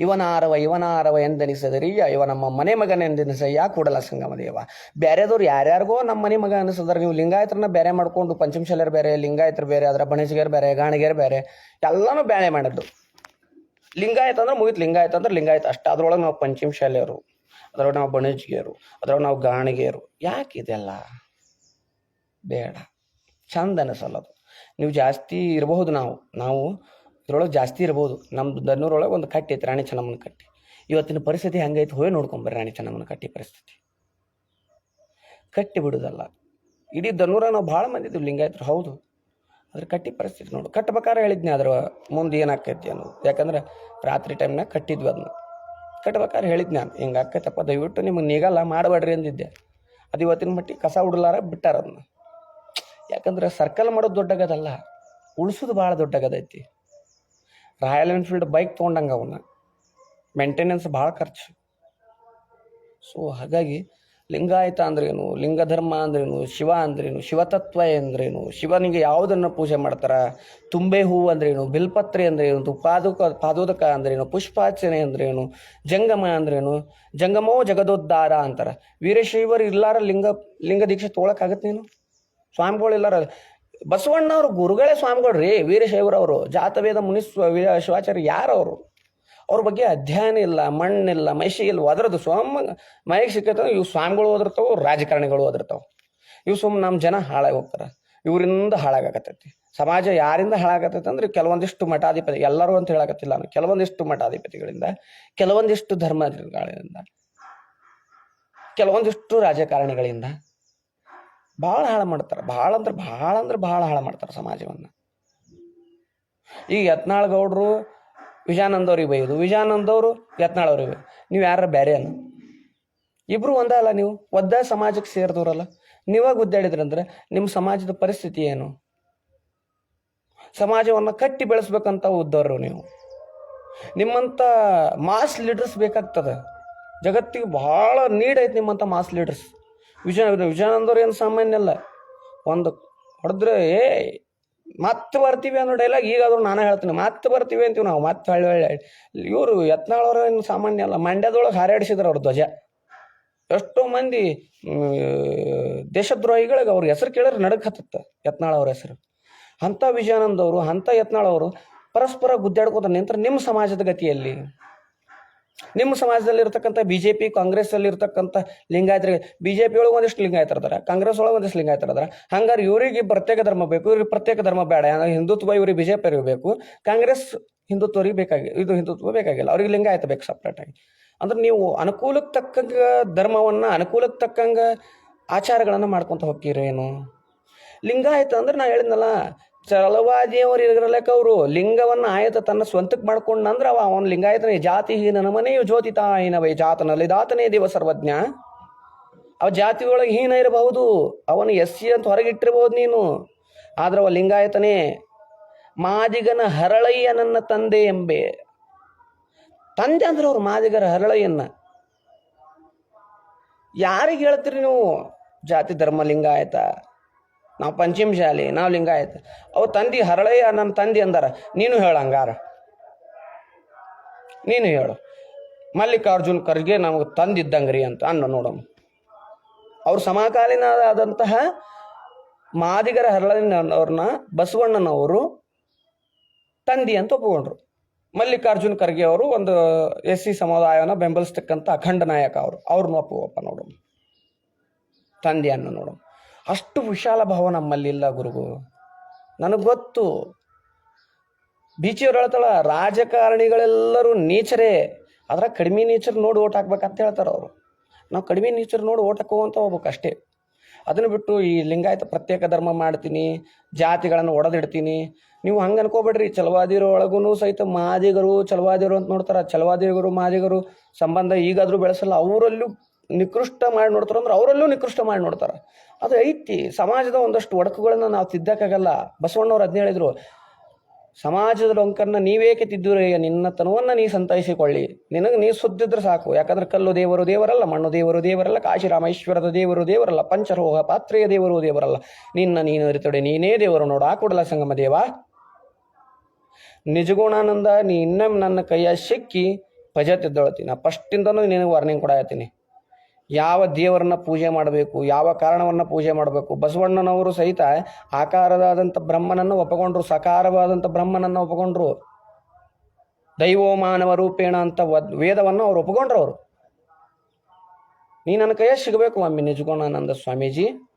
ಇವನಾರವ ಇವನಾರವ ಎಂದೆನಿಸದರಿಯ, ಇವ ನಮ್ಮ ಮನೆ ಮಗನೆಂದೆನಿಸಯ್ಯ ಕೂಡಲ ಸಂಗಮ ದೇವ ಬೇರೆದವ್ರು ಯಾರ್ಯಾರಿಗೋ ನಮ್ಮ ಮನೆ ಮಗ ಅನಿಸಿದ್ರೆ, ನೀವು ಲಿಂಗಾಯತರನ್ನ ಬೇರೆ ಮಾಡ್ಕೊಂಡು ಪಂಚಮಶಾಲರ್ ಬೇರೆ ಲಿಂಗಾಯತರು ಬೇರೆ ಅದರ ಬಣಜಿಗರ್ ಬೇರೆ ಗಾಣಿಗೆರ್ ಬೇರೆ ಎಲ್ಲನೂ ಬೇಳೆ ಮಾಡಿದ್ದು. ಲಿಂಗಾಯತ ಅಂದ್ರೆ ಮುಗಿತು, ಲಿಂಗಾಯತ ಅಂದ್ರೆ ಲಿಂಗಾಯತ. ಅಷ್ಟ, ಅದ್ರೊಳಗೆ ನಾವು ಪಂಚಮಶಾಲಿಯರು, ಅದ್ರೊಳಗೆ ನಾವು ಬಣಜಿಗೆಯರು ಅದ್ರೊಳಗೆ ನಾವು ಗಾಣಿಗೆಯರು ಯಾಕೆ ಇದೆಲ್ಲ? ಬೇಡ. ಚಂದ ಅನಿಸಲ್ಲದು. ನೀವು ಜಾಸ್ತಿ ಇರಬಹುದು ನಾವು ನಾವು ಇದ್ರೊಳಗೆ ಜಾಸ್ತಿ ಇರ್ಬೋದು. ನಮ್ಮ ದನ್ನೂರೊಳಗೆ ಒಂದು ಕಟ್ಟಿ ಐತೆ, ರಾಣಿ ಚೆನ್ನಮ್ಮನ ಕಟ್ಟಿ. ಇವತ್ತಿನ ಪರಿಸ್ಥಿತಿ ಹೆಂಗೈತೆ ಹೋಗಿ ನೋಡ್ಕೊಂಬರ್ರಿ ರಾಣಿ ಚೆನ್ನಮ್ಮನ ಕಟ್ಟಿ ಪರಿಸ್ಥಿತಿ. ಕಟ್ಟಿ ಬಿಡುದಲ್ಲ. ಇಡೀ ದನ್ನೂರ ನಾವು ಭಾಳ ಮಂದಿ ಲಿಂಗಾಯತ್ರು ಹೌದು. ಅದ್ರ ಕಟ್ಟಿ ಪರಿಸ್ಥಿತಿ ನೋಡು. ಕಟ್ಟಬೇಕಾರೆ ಹೇಳಿದ್ನಿ ಅದ್ರ ಮುಂದೆ ಏನಾಕೈತಿ ಅನ್ನೋದು. ಯಾಕಂದ್ರೆ ರಾತ್ರಿ ಟೈಮ್ನಾಗ ಕಟ್ಟಿದ್ವಿ ಅದನ್ನ ಕಟ್ಟಬೇಕಾರೆ ಹೇಳಿದ್ನಿ ನಾನು, ಹಿಂಗೆ ಆಕೈತಪ್ಪ, ದಯವಿಟ್ಟು ನಿಮಗೆ ನೀಗಲ್ಲ ಮಾಡಬೇಡ್ರಿ ಅಂದಿದ್ದೆ. ಅದು ಇವತ್ತಿನ ಮಟ್ಟಿಗೆ ಕಸ ಉಡ್ಲಾರ ಬಿಟ್ಟಾರ ಅದನ್ನ ಯಾಕಂದ್ರೆ ಸರ್ಕಲ್ ಮಾಡೋದು ದೊಡ್ಡಗದಲ್ಲ, ಉಳಿಸೋದು ಭಾಳ ದೊಡ್ಡಗದೈತಿ. ರಾಯಲ್ ಎನ್ಫೀಲ್ಡ್ ಬೈಕ್ ತೊಗೊಂಡಂಗೆ ಅವನ್ನ. ಮೇಂಟೆನೆನ್ಸ್ ಭಾಳ ಖರ್ಚು. ಸೊ ಹಾಗಾಗಿ ಲಿಂಗಾಯತ ಅಂದ್ರೇನು, ಲಿಂಗಧರ್ಮ ಅಂದ್ರೇನು, ಶಿವ ಅಂದ್ರೇನು, ಶಿವತತ್ವ ಅಂದ್ರೇನು, ಶಿವನಿಗೆ ಯಾವುದನ್ನು ಪೂಜೆ ಮಾಡ್ತಾರೆ, ತುಂಬೆ ಹೂವು ಅಂದ್ರೇನು, ಬಿಲ್ಪತ್ರೆ ಅಂದ್ರೇನು, ಪಾದುಕ, ಪಾದೋದಕ ಅಂದ್ರೇನು, ಪುಷ್ಪಾರ್ಚನೆ ಅಂದ್ರೇನು, ಜಂಗಮ ಅಂದ್ರೇನು, ಜಂಗಮೋ ಜಗದೋದ್ಧಾರ ಅಂತಾರೆ. ವೀರಶೈವರು ಇಲ್ಲಾರ ಲಿಂಗ ಲಿಂಗ ದೀಕ್ಷೆ ತೊಗೊಳಕ್ಕಾಗತ್ತೆ ಸ್ವಾಮಿಗಳು ಇಲ್ಲಾರ ಬಸವಣ್ಣವ್ರು ಗುರುಗಳೇ ಸ್ವಾಮಿಗಳು ರೀ ವೀರಶೈವರವರು, ಜಾತವೇದ ಮುನಿ ಶಿವಾಚಾರ್ಯ ಯಾರವರು? ಅವ್ರ ಬಗ್ಗೆ ಅಧ್ಯಯನ ಇಲ್ಲ, ಮಣ್ಣಿಲ್ಲ, ಮೈಷಿ ಇಲ್ಲ ಒದರದು ಸ್ವಾಮ ಮೈಗೆ ಸಿಕ್ಕತ್ತ ಇವು ಸ್ವಾಮಿಗಳು ಓದಿರ್ತಾವೆ ರಾಜಕಾರಣಿಗಳು ಓದಿರ್ತಾವೆ ಇವು ಸುಮ್ಮನೆ ನಮ್ಮ ಜನ ಹಾಳಾಗಿ ಹೋಗ್ತಾರೆ. ಇವರಿಂದ ಹಾಳಾಗಕತ್ತೈತಿ. ಸಮಾಜ ಯಾರಿಂದ ಹಾಳಾಗತ್ತೈತೆ ಅಂದ್ರೆ ಕೆಲವೊಂದಿಷ್ಟು ಮಠಾಧಿಪತಿ, ಎಲ್ಲರೂ ಅಂತ ಹೇಳಕತ್ತಿಲ್ಲ ನಾನು, ಕೆಲವೊಂದಿಷ್ಟು ಮಠಾಧಿಪತಿಗಳಿಂದ, ಕೆಲವೊಂದಿಷ್ಟು ಧರ್ಮಗಳಿಂದ ಕೆಲವೊಂದಿಷ್ಟು ರಾಜಕಾರಣಿಗಳಿಂದ ಭಾಳ ಹಾಳು ಮಾಡ್ತಾರೆ. ಭಾಳ ಅಂದ್ರೆ ಭಾಳ ಅಂದ್ರೆ ಭಾಳ ಹಾಳು ಮಾಡ್ತಾರೆ ಸಮಾಜವನ್ನು. ಈಗ ಯತ್ನಾಳ್ ಗೌಡ್ರು ವಿಜಾನಂದ್ ಅವ್ರಿಗೆ ಬೈಯೋದು. ವಿಜಾನಂದ್ ಅವರು ಯತ್ನಾಳ್ ಅವ್ರಿಗೆ ನೀವು ಯಾರ ಬೇರೆ ಅನ್ನ ಇಬ್ರು ಒಂದೇ ಅಲ್ಲ ನೀವು. ಒದ್ದ ಸಮಾಜಕ್ಕೆ ಸೇರಿದವ್ರಲ್ಲ. ನೀವಾಗ ಗುದ್ದಾಡಿದ್ರಂದ್ರೆ ನಿಮ್ಮ ಸಮಾಜದ ಪರಿಸ್ಥಿತಿ ಏನು? ಸಮಾಜವನ್ನು ಕಟ್ಟಿ ಬೆಳೆಸ್ಬೇಕಂತ ಉದ್ದವ್ರು ನೀವು. ನಿಮ್ಮಂಥ ಮಾಸ್ ಲೀಡರ್ಸ್ ಬೇಕಾಗ್ತದೆ. ಜಗತ್ತಿಗೆ ಭಾಳ ನೀಡ್ ಐತೆ ನಿಮ್ಮಂಥ ಮಾಸ್ ಲೀಡರ್ಸ್. ವಿಜಯ ವಿಜಯಾನಂದವ್ರು ಏನು ಸಾಮಾನ್ಯ ಅಲ್ಲ. ಒಂದು ಹೊಡೆದ್ರೆ, ಏ, ಮತ್ತೆ ಬರ್ತೀವಿ ಅನ್ನೋ ಡೈಲಾಗ್ ಈಗಾದ್ರೂ ನಾನೇ ಹೇಳ್ತೀನಿ. ಮತ್ತೆ ಬರ್ತೀವಿ ಅಂತೀವಿ ನಾವು. ಮತ್ತೆ ಹಳ್ಳಿ ಹಳ್ಳಿ ಇವರು ಯತ್ನಾಳವ್ರು ಏನು ಸಾಮಾನ್ಯ ಅಲ್ಲ. ಮಂಡ್ಯದೊಳಗೆ ಹಾರಾಡಿಸಿದ್ರು ಅವ್ರ ಧ್ವಜ. ಎಷ್ಟೋ ಮಂದಿ ದೇಶದ್ರೋಹಿಗಳಿಗೆ ಅವ್ರ ಹೆಸರು ಕೇಳಿದ್ರೆ ನಡಕ್ ಹತ್ತತ್ತ ಯತ್ನಾಳ್ ಅವ್ರ ಹೆಸರು. ಅಂಥ ವಿಜಯಾನಂದ್ ಅವರು ಅಂಥ ಯತ್ನಾಳ್ ಅವರು ಪರಸ್ಪರ ಗುದ್ದಾಡ್ಕೋತ ನಿಂತ್ರೆ ನಿಮ್ಮ ಸಮಾಜದ ಗತಿಯಲ್ಲಿ ನಿಮ್ಮ ಸಮಾಜದಲ್ಲಿ ಇರ್ತಕ್ಕಂಥ ಬಿ ಜೆ ಪಿ ಕಾಂಗ್ರೆಸ್ ಅಲ್ಲಿ ಇರ್ತಕ್ಕಂಥ ಲಿಂಗಾಯತರಿಗೆ ಬಿ ಜೆ ಪಿ ಒಳಗೆ ಒಂದಿಷ್ಟು ಲಿಂಗಾಯತರು ಇರ್ತಾರೆ, ಕಾಂಗ್ರೆಸ್ ಒಳಗೆ ಒಂದಿಷ್ಟು ಲಿಂಗಾಯತರು ಇರ್ತಾರೆ. ಹಂಗಾರೆ ಇವರಿಗೆ ಪ್ರತ್ಯೇಕ ಧರ್ಮ ಬೇಕು, ಇವ್ರಿಗೆ ಪ್ರತ್ಯೇಕ ಧರ್ಮ ಬೇಡ. ಹಿಂದುತ್ವ ಇವ್ರಿಗೆ ಬಿ ಜೆ ಪಿ ಬೇಕು. ಕಾಂಗ್ರೆಸ್ ಹಿಂದುತ್ವರಿಗೆ ಬೇಕಾಗಿ, ಇದು ಹಿಂದುತ್ವ ಬೇಕಾಗಿಲ್ಲ. ಅವ್ರಿಗೆ ಲಿಂಗಾಯತ ಬೇಕು ಸಪ್ರೇಟಾಗಿ ಅಂದ್ರೆ ನೀವು ಅನುಕೂಲಕ್ಕೆ ತಕ್ಕಂಗ ಧರ್ಮವನ್ನು ಅನುಕೂಲಕ್ಕೆ ತಕ್ಕಂಗ ಆಚಾರಗಳನ್ನು ಮಾಡ್ಕೊತ ಹೋಗ್ತೀರೇನು? ಲಿಂಗಾಯತ ಅಂದ್ರೆ ನಾ ಹೇಳಿದ್ನಲ್ಲ ಚಲವಾದಿಯವರು ಲೆಕ್ಕ ಅವರು ಲಿಂಗವನ್ನು ಆಯತ ತನ್ನ ಸ್ವಂತಕ್ಕೆ ಮಾಡ್ಕೊಂಡಂದ್ರೆ ಅವ ಅವನ ಲಿಂಗಾಯತನೇ ಜಾತಿ ಹೀನನ ಮನೆಯು ಜ್ಯೋತಿತಾ ಹೀನವೈ ಜಾತನಲ್ಲಿ ದಾತನೇ ದೇವ ಸರ್ವಜ್ಞ. ಅವ ಜಾತಿ ಒಳಗೆ ಹೀನ ಇರಬಹುದು. ಅವನು ಎಸ್ ಅಂತ ಹೊರಗಿಟ್ಟಿರಬಹುದು ನೀನು. ಆದ್ರೆ ಅವ ಲಿಂಗಾಯತನೇ ಮಾದಿಗನ ಹರಳಯ್ಯ ನನ್ನ ತಂದೆ ಎಂಬೆ. ತಂದೆ ಅಂದ್ರೆ ಅವ್ರು ಮಾದಿಗರ ಹರಳಯ್ಯನ್ನ. ಯಾರಿಗೆ ಹೇಳ್ತೀರಿ ನೀವು? ಜಾತಿ, ಧರ್ಮ, ಲಿಂಗಾಯತ. ನಾವು ಪಂಚಮಶಾಲಿ, ನಾವು ಲಿಂಗಾಯತ. ಅವು ತಂದಿ ಹರಳಯ್ಯ ನನ್ನ ತಂದೆ ಅಂದಾರ, ನೀನು ಹೇಳಂಗಾರ ನೀನು ಹೇಳು. ಮಲ್ಲಿಕಾರ್ಜುನ್ ಖರ್ಗೆ ನಮಗೆ ತಂದಿದ್ದಂಗ್ರಿ ಅಂತ ಅನ್ನ ನೋಡಮ್ ಅವ್ರು ಸಮಕಾಲೀನರಾದಂತಹ ಮಾದಿಗರ ಹರಳನವ್ರನ್ನ ಬಸವಣ್ಣನವರು ತಂದಿ ಅಂತ ಒಪ್ಪಿಕೊಂಡ್ರು ಮಲ್ಲಿಕಾರ್ಜುನ್ ಖರ್ಗೆ ಅವರು ಒಂದು ಎಸ್ ಸಿ ಸಮುದಾಯನ ಬೆಂಬಲಿಸ್ತಕ್ಕಂಥ ಅಖಂಡ ನಾಯಕ ಅವರು. ಅವ್ರನ್ನ ಒಪ್ಪುವಪ್ಪ ನೋಡೋಣ. ತಂದಿ ಅನ್ನ ನೋಡು ಅಷ್ಟು ವಿಶಾಲ ಭಾವ ನಮ್ಮಲ್ಲಿಲ್ಲ ಗುರುಗಳು ನನಗೆ ಗೊತ್ತು. ಬೀಚಿಯವ್ರು ಹೇಳ್ತಾಳ, ರಾಜಕಾರಣಿಗಳೆಲ್ಲರೂ ನೀಚರೇ. ಅದ್ರ ಕಡಿಮೆ ನೀಚರ್ ನೋಡಿ ಓಟ್ ಹಾಕ್ಬೇಕಂತ ಹೇಳ್ತಾರೆ ಅವರು. ನಾವು ಕಡಿಮೆ ನೀಚರ್ ನೋಡಿ ಓಟ್ ಹಾಕೋವಂತ ಹೋಗ್ಬೇಕು ಅಷ್ಟೇ ಅದನ್ನು ಬಿಟ್ಟು ಈ ಲಿಂಗಾಯತ ಪ್ರತ್ಯೇಕ ಧರ್ಮ ಮಾಡ್ತೀನಿ, ಜಾತಿಗಳನ್ನು ಒಡೆದಿಡ್ತೀನಿ. ನೀವು ಹಂಗೆ ಅನ್ಕೋಬೇಡ್ರಿ ಒಳಗೂ ಸಹಿತ ಮಾದಿಗರು ಚಲವಾದಿರು ಅಂತ ನೋಡ್ತಾರೆ. ಚಲವಾದಿಗರು ಮಾದಿಗರು ಸಂಬಂಧ ಈಗಾದರೂ ಬೆಳೆಸಲ್ಲ, ಅವರಲ್ಲೂ ನಿಕೃಷ್ಟ ಮಾಡಿ ನೋಡ್ತಾರೆ ಅಂದ್ರೆ ಅವರಲ್ಲೂ ನಿಕೃಷ್ಟ ಮಾಡಿ ನೋಡ್ತಾರ. ಅದು ಐತಿ. ಸಮಾಜದ ಒಂದಷ್ಟು ಒಡಕುಗಳನ್ನ ನಾವು ತಿದ್ದಕ್ಕಾಗಲ್ಲ. ಬಸವಣ್ಣವ್ರು ಅದನ್ನ ಹೇಳಿದ್ರು, ಸಮಾಜದ ಲೊಂಕನ್ನ ನೀವೇಕೆ ತಿದ್ದುರೆ ನಿನ್ನ ತನವನ್ನ ನೀ ಸಂತೈಸಿಕೊಳ್ಳಿ. ನಿನಗೆ ನೀ ಸುದ್ದಿದ್ರೆ ಸಾಕು. ಯಾಕಂದ್ರೆ ಕಲ್ಲು ದೇವರು ದೇವರಲ್ಲ, ಮಣ್ಣು ದೇವರು ದೇವರಲ್ಲ ಕಾಶಿ ರಾಮೇಶ್ವರದ ದೇವರು ದೇವರಲ್ಲ ಪಂಚರೋಹ ಪಾತ್ರೆಯ ದೇವರು ದೇವರಲ್ಲ. ನಿನ್ನ ನೀನು ಇರ್ತಡೆ ನೀನೇ ದೇವರು ನೋಡು. ಆ ಸಂಗಮ ದೇವ. ನಿಜಗುಣಾನಂದ ನೀ ಇನ್ನೊಮ್ಮೆ ನನ್ನ ಕೈಯ ಸಿಕ್ಕಿ ಭಜತಿದ್ದೊಳತಿ ನಾ ಫಸ್ಟಿಂದನೂ ನಿನಗೆ ವಾರ್ನಿಂಗ್ ಕೊಡಾಯತ್ತೀನಿ ಯಾವ ದೇವರನ್ನ ಪೂಜೆ ಮಾಡಬೇಕು, ಯಾವ ಕಾರಣವನ್ನ ಪೂಜೆ ಮಾಡಬೇಕು, ಬಸವಣ್ಣನವರು ಸಹಿತ ಆಕಾರದಾದಂಥ ಬ್ರಹ್ಮನನ್ನು ಒಪ್ಪಗೊಂಡ್ರು ಸಕಾರವಾದಂಥ ಬ್ರಹ್ಮನನ್ನು ದೈವೋ ಮಾನವ ರೂಪೇಣ ಅಂತ ವದ್, ವೇದವನ್ನು ಅವ್ರು ಒಪ್ಪಿಕೊಂಡ್ರು ಅವರು. ನೀ ನನ್ನ ಕೈಯ ಸಿಗಬೇಕು ಒಮ್ಮೆ ನಿಜಗುಣಾನಂದ ಸ್ವಾಮೀಜಿ.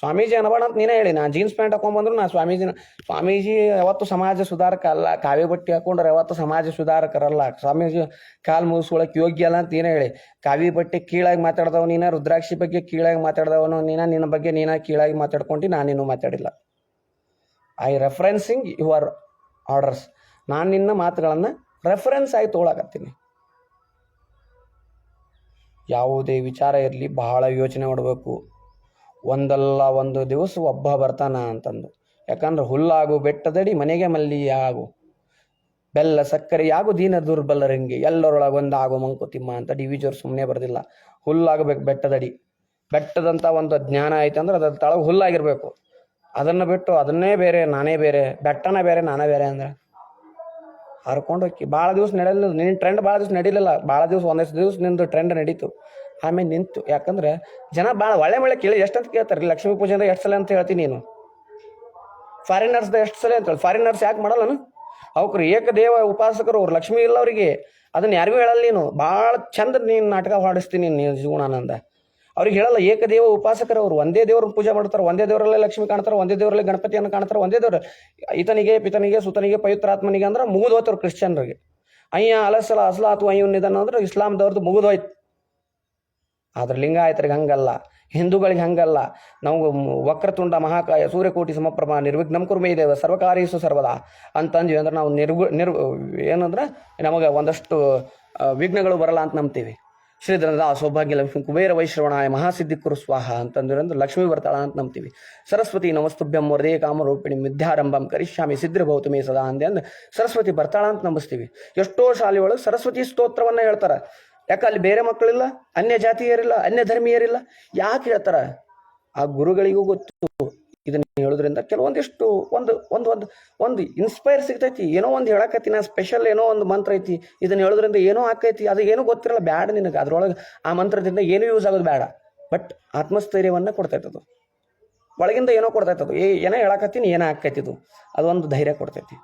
ಸ್ವಾಮೀಜಿ ಅನ್ಬೇಡ ಅಂತ ನೀನೇ ಹೇಳಿ. ನಾ ಜೀನ್ಸ್ ಪ್ಯಾಂಟ್ ಹಾಕೊಂಡ್ಬಂದ್ರು ನಾ ಸ್ವಾಮೀಜಿನ ಸ್ವಾಮೀಜಿ ಯಾವತ್ತು ಸಮಾಜ ಸುಧಾರಕ ಅಲ್ಲ. ಕಾವಿ ಬಟ್ಟೆ ಹಾಕೊಂಡ್ರೆ ಯಾವತ್ತು ಸಮಾಜ ಸುಧಾರಕರಲ್ಲ. ಸ್ವಾಮೀಜಿ ಕಾಲು ಮುಗಿಸ್ಕೊಳಕ್ ಯೋಗ್ಯ ಅಲ್ಲ ಅಂತ ನೀನೇ ಹೇಳಿ. ಕಾವಿ ಬಟ್ಟೆ ಕೀಳಾಗಿ ಮಾತಾಡ್ದವ ನೀನ, ರುದ್ರಾಕ್ಷಿ ಬಗ್ಗೆ ಕೀಳಾಗಿ ಮಾತಾಡ್ದವನು ನೀನ, ನಿನ್ನ ಬಗ್ಗೆ ನೀನ ಕೀಳಾಗಿ ಮಾತಾಡ್ಕೊಂಡು ನಾನೇನು ಮಾತಾಡಿಲ್ಲ. ಐ ರೆಫರೆನ್ಸಿಂಗ್ ಯುವರ್ ಆರ್ಡರ್ಸ್ ನಾನು ನಿನ್ನ ಮಾತುಗಳನ್ನು ರೆಫರೆನ್ಸ್ ಆಗಿ ತೊಗೊಳಕತ್ತೀನಿ ಯಾವುದೇ ವಿಚಾರ ಇರಲಿ, ಬಹಳ ಯೋಚನೆ ಮಾಡಬೇಕು. ಒಂದಲ್ಲ ಒಂದು ದಿವಸ ಒಬ್ಬ ಬರ್ತಾನ ಅಂತಂದು. ಯಾಕಂದ್ರೆ ಹುಲ್ಲಾಗು, ಬೆಟ್ಟದಡಿ ಮನೆಗೆ ಮಲ್ಲಿಯಾಗು. ಬೆಲ್ಲ, ಸಕ್ಕರೆ, ಯಾಗು ದೀನ ದುರ್ಬಲರಂಗೆ ಎಲ್ಲರೊಳಗೊಂದಾಗು ಮಂಕುತಿಮ್ಮ ಅಂತ ಡಿ ವಿಜಯವ್ರು ಸುಮ್ಮನೆ ಬರೆದಿಲ್ಲ. ಹುಲ್ಲಾಗಬೇಕು ಬೆಟ್ಟದಡಿ. ಬೆಟ್ಟದಂತ ಒಂದು ಜ್ಞಾನ ಐತೆ ಅಂದ್ರೆ ಅದ್ರ ತಳಗ ಹುಲ್ಲಾಗಿರ್ಬೇಕು. ಅದನ್ನ ಬಿಟ್ಟು ಅದನ್ನೇ ಬೇರೆ, ನಾನೇ ಬೇರೆ, ಬೆಟ್ಟನ ಬೇರೆ, ನಾನೇ ಬೇರೆ ಅಂದ್ರೆ. ಹರ್ಕೊಂಡು ಹೋಗಿ ಭಾಳ ದಿವಸ ನಡೆಯಲಿಲ್ಲ. ನಿನ್ನ ಟ್ರೆಂಡ್ ಭಾಳ ದಿವಸ ನಡೀಲಿಲ್ಲ. ಭಾಳ ದಿವಸ ಒಂದಷ್ಟು ದಿವಸ ನಿಂದು ಟ್ರೆಂಡ್ ನಡೀತು. ಆಮೇಲೆ ನಿಂತು, ಯಾಕಂದ್ರೆ ಜನ ಭಾಳ ಒಳ್ಳೆ ಮಳೆ ಕೇಳಿ ಎಷ್ಟಂತ ಕೇಳ್ತಾರೆ, ಲಕ್ಷ್ಮೀ ಪೂಜೆ ಅಂದ್ರೆ ಎಷ್ಟು ಸಲ ಅಂತ ಹೇಳ್ತೀನಿ ನೀನು. ಫಾರಿನರ್ಸ್ದ ಎಷ್ಟು ಸಲ ಅಂತ ಹೇಳಿ ಫಾರಿನರ್ಸ್ ಯಾಕೆ ಮಾಡಲ್ಲನು ಅವ್ರು ಏಕದೇವ ಉಪಾಸಕರು, ಅವ್ರು ಲಕ್ಷ್ಮಿ ಇಲ್ಲ ಅವರಿಗೆ. ಅದನ್ನ ಯಾರಿಗೂ ಹೇಳಲ್ಲ ನೀನು. ಭಾಳ ಚಂದ ನೀನು ನಾಟಕ ಹಾಡಿಸ್ತೀನಿ ನೀನು ಜೀವನಾನಂದ. ಅವ್ರಿಗೆ ಹೇಳಲ್ಲ, ಏಕದೇವ ಉಪಾಸಕರು ಅವರು ಒಂದೇ ದೇವ್ರ ಪೂಜೆ ಮಾಡ್ತಾರೆ, ಒಂದೇ ದೇವರಲ್ಲೇ ಲಕ್ಷ್ಮಿ ಕಾಣ್ತಾರೆ, ಒಂದೇ ದೇವರಲ್ಲೇ ಗಣಪತಿಯನ್ನು ಕಾಣ್ತಾರೆ, ಒಂದೇ ದೇವ್ರ ಈತನಿಗೆ ಪಿತನಿಗೆ, ಸುತನಿಗೆ ಪವಿತ್ರಾತ್ಮನಿಗೆ ಅಂದ್ರೆ ಮುಗಿದೋಯ್ತವ್ರು ಕ್ರಿಶ್ಚಿಯನ್ರಿಗೆ. ಅಯ್ಯ ಅಲಸಲ ಅಸ್ಲ ಅಥವಾ ಅಯ್ಯನ್ ನಿಧನ ಅಂದ್ರೆ ಇಸ್ಲಾಂದವ್ರದ್ದು ಮುಗಿದೋಯ್ತು. ಆದ್ರೆ ಲಿಂಗಾಯತರಿಗೆ ಹಂಗಲ್ಲ, ಹಿಂದೂಗಳಿಗೆ ಹಂಗಲ್ಲ. ನಾವು ವಕ್ರತುಂಡ ಮಹಾಕಾಯ ಸೂರ್ಯಕೋಟಿ ಸಮಪ್ರಮಾ ನಿರ್ವಿಘ್ನಂ ಕುರ್ಮೇ ದೇವ ಸರ್ವಕಾರ್ಯಸು ಸರ್ವದಾ ಅಂತಂದ್ವಿ ಅಂದ್ರೆ ನಾವು ನಿರ್ಗು ನಿರ್ ಏನಂದ್ರೆ ನಮಗೆ ಒಂದಷ್ಟು ವಿಘ್ನಗಳು ಬರಲ್ಲ ಅಂತ ನಂಬ್ತೀವಿ. ಶ್ರೀಧರದ ಸೌಭಾಗ್ಯ ಲಕ್ಷ್ಮಿ ಕುಬೇರ ವೈಶ್ರವಣಾಯ ಮಹಾಸಿದ್ಧಿ ಕುರು ಸ್ವಾಹ ಅಂತಂದ್ರೆ ಅಂದ್ರೆ ಲಕ್ಷ್ಮಿ ಬರ್ತಾಳ ಅಂತ ನಂಬ್ತೀವಿ. ಸರಸ್ವತಿ ನಮಸ್ತುಭ್ಯಂ ವರದೇ ಕಾಮರೂಪಿಣಿ ಮಿಧ್ಯಾರಂಭಂ ಕರಿಷ್ಯಾಮಿ ಸಿದ್ಧಭೌತು ಮೇ ಸದಾ ಅಂದೆ ಅಂದ್ರೆ ಸರಸ್ವತಿ ಬರ್ತಾಳ ಅಂತ ನಂಬಿಸ್ತೀವಿ. ಎಷ್ಟೋ ಶಾಲೆ ಒಳಗೆ ಸರಸ್ವತಿ ಸ್ತೋತ್ರವನ್ನ ಹೇಳ್ತಾರೆ. ಯಾಕೆ ಅಲ್ಲಿ ಬೇರೆ ಮಕ್ಕಳಿಲ್ಲ? ಅನ್ಯ ಜಾತಿಯರಿಲ್ಲ, ಅನ್ಯ ಧರ್ಮೀಯರಿಲ್ಲ? ಯಾಕೆ ಹೇಳ್ತಾರ? ಆ ಗುರುಗಳಿಗೂ ಗೊತ್ತು. ಇದನ್ನ ಹೇಳೋದ್ರಿಂದ ಕೆಲವೊಂದಿಷ್ಟು ಒಂದು ಒಂದು ಒಂದು ಒಂದು ಇನ್ಸ್ಪೈರ್ ಸಿಗ್ತೈತಿ. ಏನೋ ಒಂದು ಹೇಳಕತ್ತಿ, ನಾ ಸ್ಪೆಷಲ್ ಏನೋ ಒಂದು ಮಂತ್ರ ಐತಿ. ಇದನ್ನ ಹೇಳೋದ್ರಿಂದ ಏನೋ ಆಕೈತಿ. ಅದು ಏನೂ ಗೊತ್ತಿರಲ್ಲ. ಬ್ಯಾಡ ನಿನಗೆ. ಅದ್ರೊಳಗೆ ಆ ಮಂತ್ರದಿಂದ ಏನೂ ಯೂಸ್ ಆಗೋದು ಬೇಡ ಬಟ್ ಆತ್ಮಸ್ಥೈರ್ಯವನ್ನು ಕೊಡ್ತೈತದು. ಒಳಗಿಂದ ಏನೋ ಕೊಡ್ತೈತದು. ಏ, ಏನೋ ಹೇಳಕತ್ತೀನಿ ಏನೋ ಆಕೈತಿ ಇದು ಅದೊಂದು ಧೈರ್ಯ ಕೊಡ್ತೈತಿ.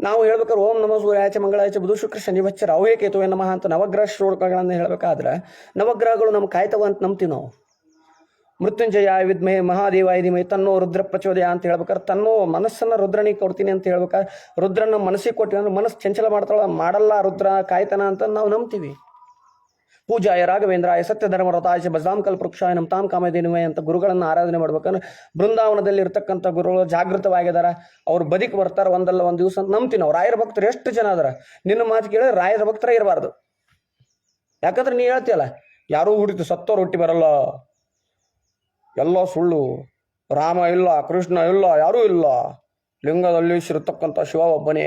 ನಾವು ಹೇಳ್ಬೇಕಾದ್ರೆ ಓಂ ನಮೋ ಮಂಗಳ ಮಂಗಳಾಚ ಬುಧ ಶುಕ್ರ ಶನಿ ವಚ್ಚ ರಾಹುಯೇ ಕೇತುವೆ ನಮಃ ಅಂತ ನವಗ್ರಹ ಶ್ಲೋಕಗಳನ್ನು ಹೇಳ್ಬೇಕಾದ್ರೆ ನವಗ್ರಹಗಳು ನಮ್ಮ ಕಾಯ್ತವ ಅಂತ ನಂಬ್ತೀವಿ ನಾವು. ಮೃತ್ಯುಂಜಯ ವಿದ್ಮೆ ಮಹಾದೇವ ಧೀಮಹಿ, ತನ್ನೋ ರುದ್ರ ಪ್ರಚೋದಯ ಅಂತ ಹೇಳ್ಬೇಕಾದ್ರೆ ತನ್ನೋ ಮನಸ್ಸನ್ನ ರುದ್ರನಿಗೆ ಕೊಡ್ತೀನಿ ಅಂತ ಹೇಳ್ಬೇಕಾದ್ರೆ ರುದ್ರನ ಮನಸ್ಸಿಗೆ ಕೊಟ್ಟಿವಿ ಅಂದ್ರೆ ಮನಸ್ಸು ಚಂಚಲ ಮಾಡ್ತಾಳ ಮಾಡಲ್ಲ ರುದ್ರ ಕಾಯ್ತಾನ ಅಂತ ನಾವು ನಂಬ್ತೀವಿ. ಪೂಜಾಯ ರಾಘವೇಂದ್ರಾಯ ಸತ್ಯ ಧರ್ಮ ಬಜಾಮ್ ಬಜಾಂ ಕಲ್ಪವೃಕ್ಷಾಯ ನಮ್ಮ ತಾಮ್ ಕಾಮಧೇನುವೆ ಅಂತ ಗುರುಗಳನ್ನು ಆರಾಧನೆ ಮಾಡ್ಬೇಕಂದ್ರೆ ಬೃಂದಾವನದಲ್ಲಿ ಇರ್ತಕ್ಕಂಥ ಗುರುಗಳು ಜಾಗೃತವಾಗಿದ್ದಾರೆ ಅವ್ರು ಬದುಕಿ ಬರ್ತಾರೆ, ಒಂದಲ್ಲ ಒಂದು ದಿವಸ ನಂಬ್ತೀನಿ ನಾವು ರಾಯರ ಭಕ್ತರು ಎಷ್ಟು ಜನ ಅದಾರ? ನಿನ್ನ ಮಾತು ಕೇಳಿ ರಾಯರ ಭಕ್ತರ ಇರಬಾರ್ದು. ಯಾಕಂದ್ರೆ ನೀ ಹೇಳ್ತೀಯಲ್ಲ, ಯಾರೂ ಹುಡುಕಿತು ಸತ್ತೋರು ಹುಟ್ಟಿ ಬರಲ್ಲ. ಎಲ್ಲ ಸುಳ್ಳು. ರಾಮ ಇಲ್ಲ, ಕೃಷ್ಣ ಇಲ್ಲ, ಯಾರೂ ಇಲ್ಲ. ಲಿಂಗದಲ್ಲಿ ಸಿರತಕ್ಕಂಥ ಶಿವ ಒಬ್ಬನೇ.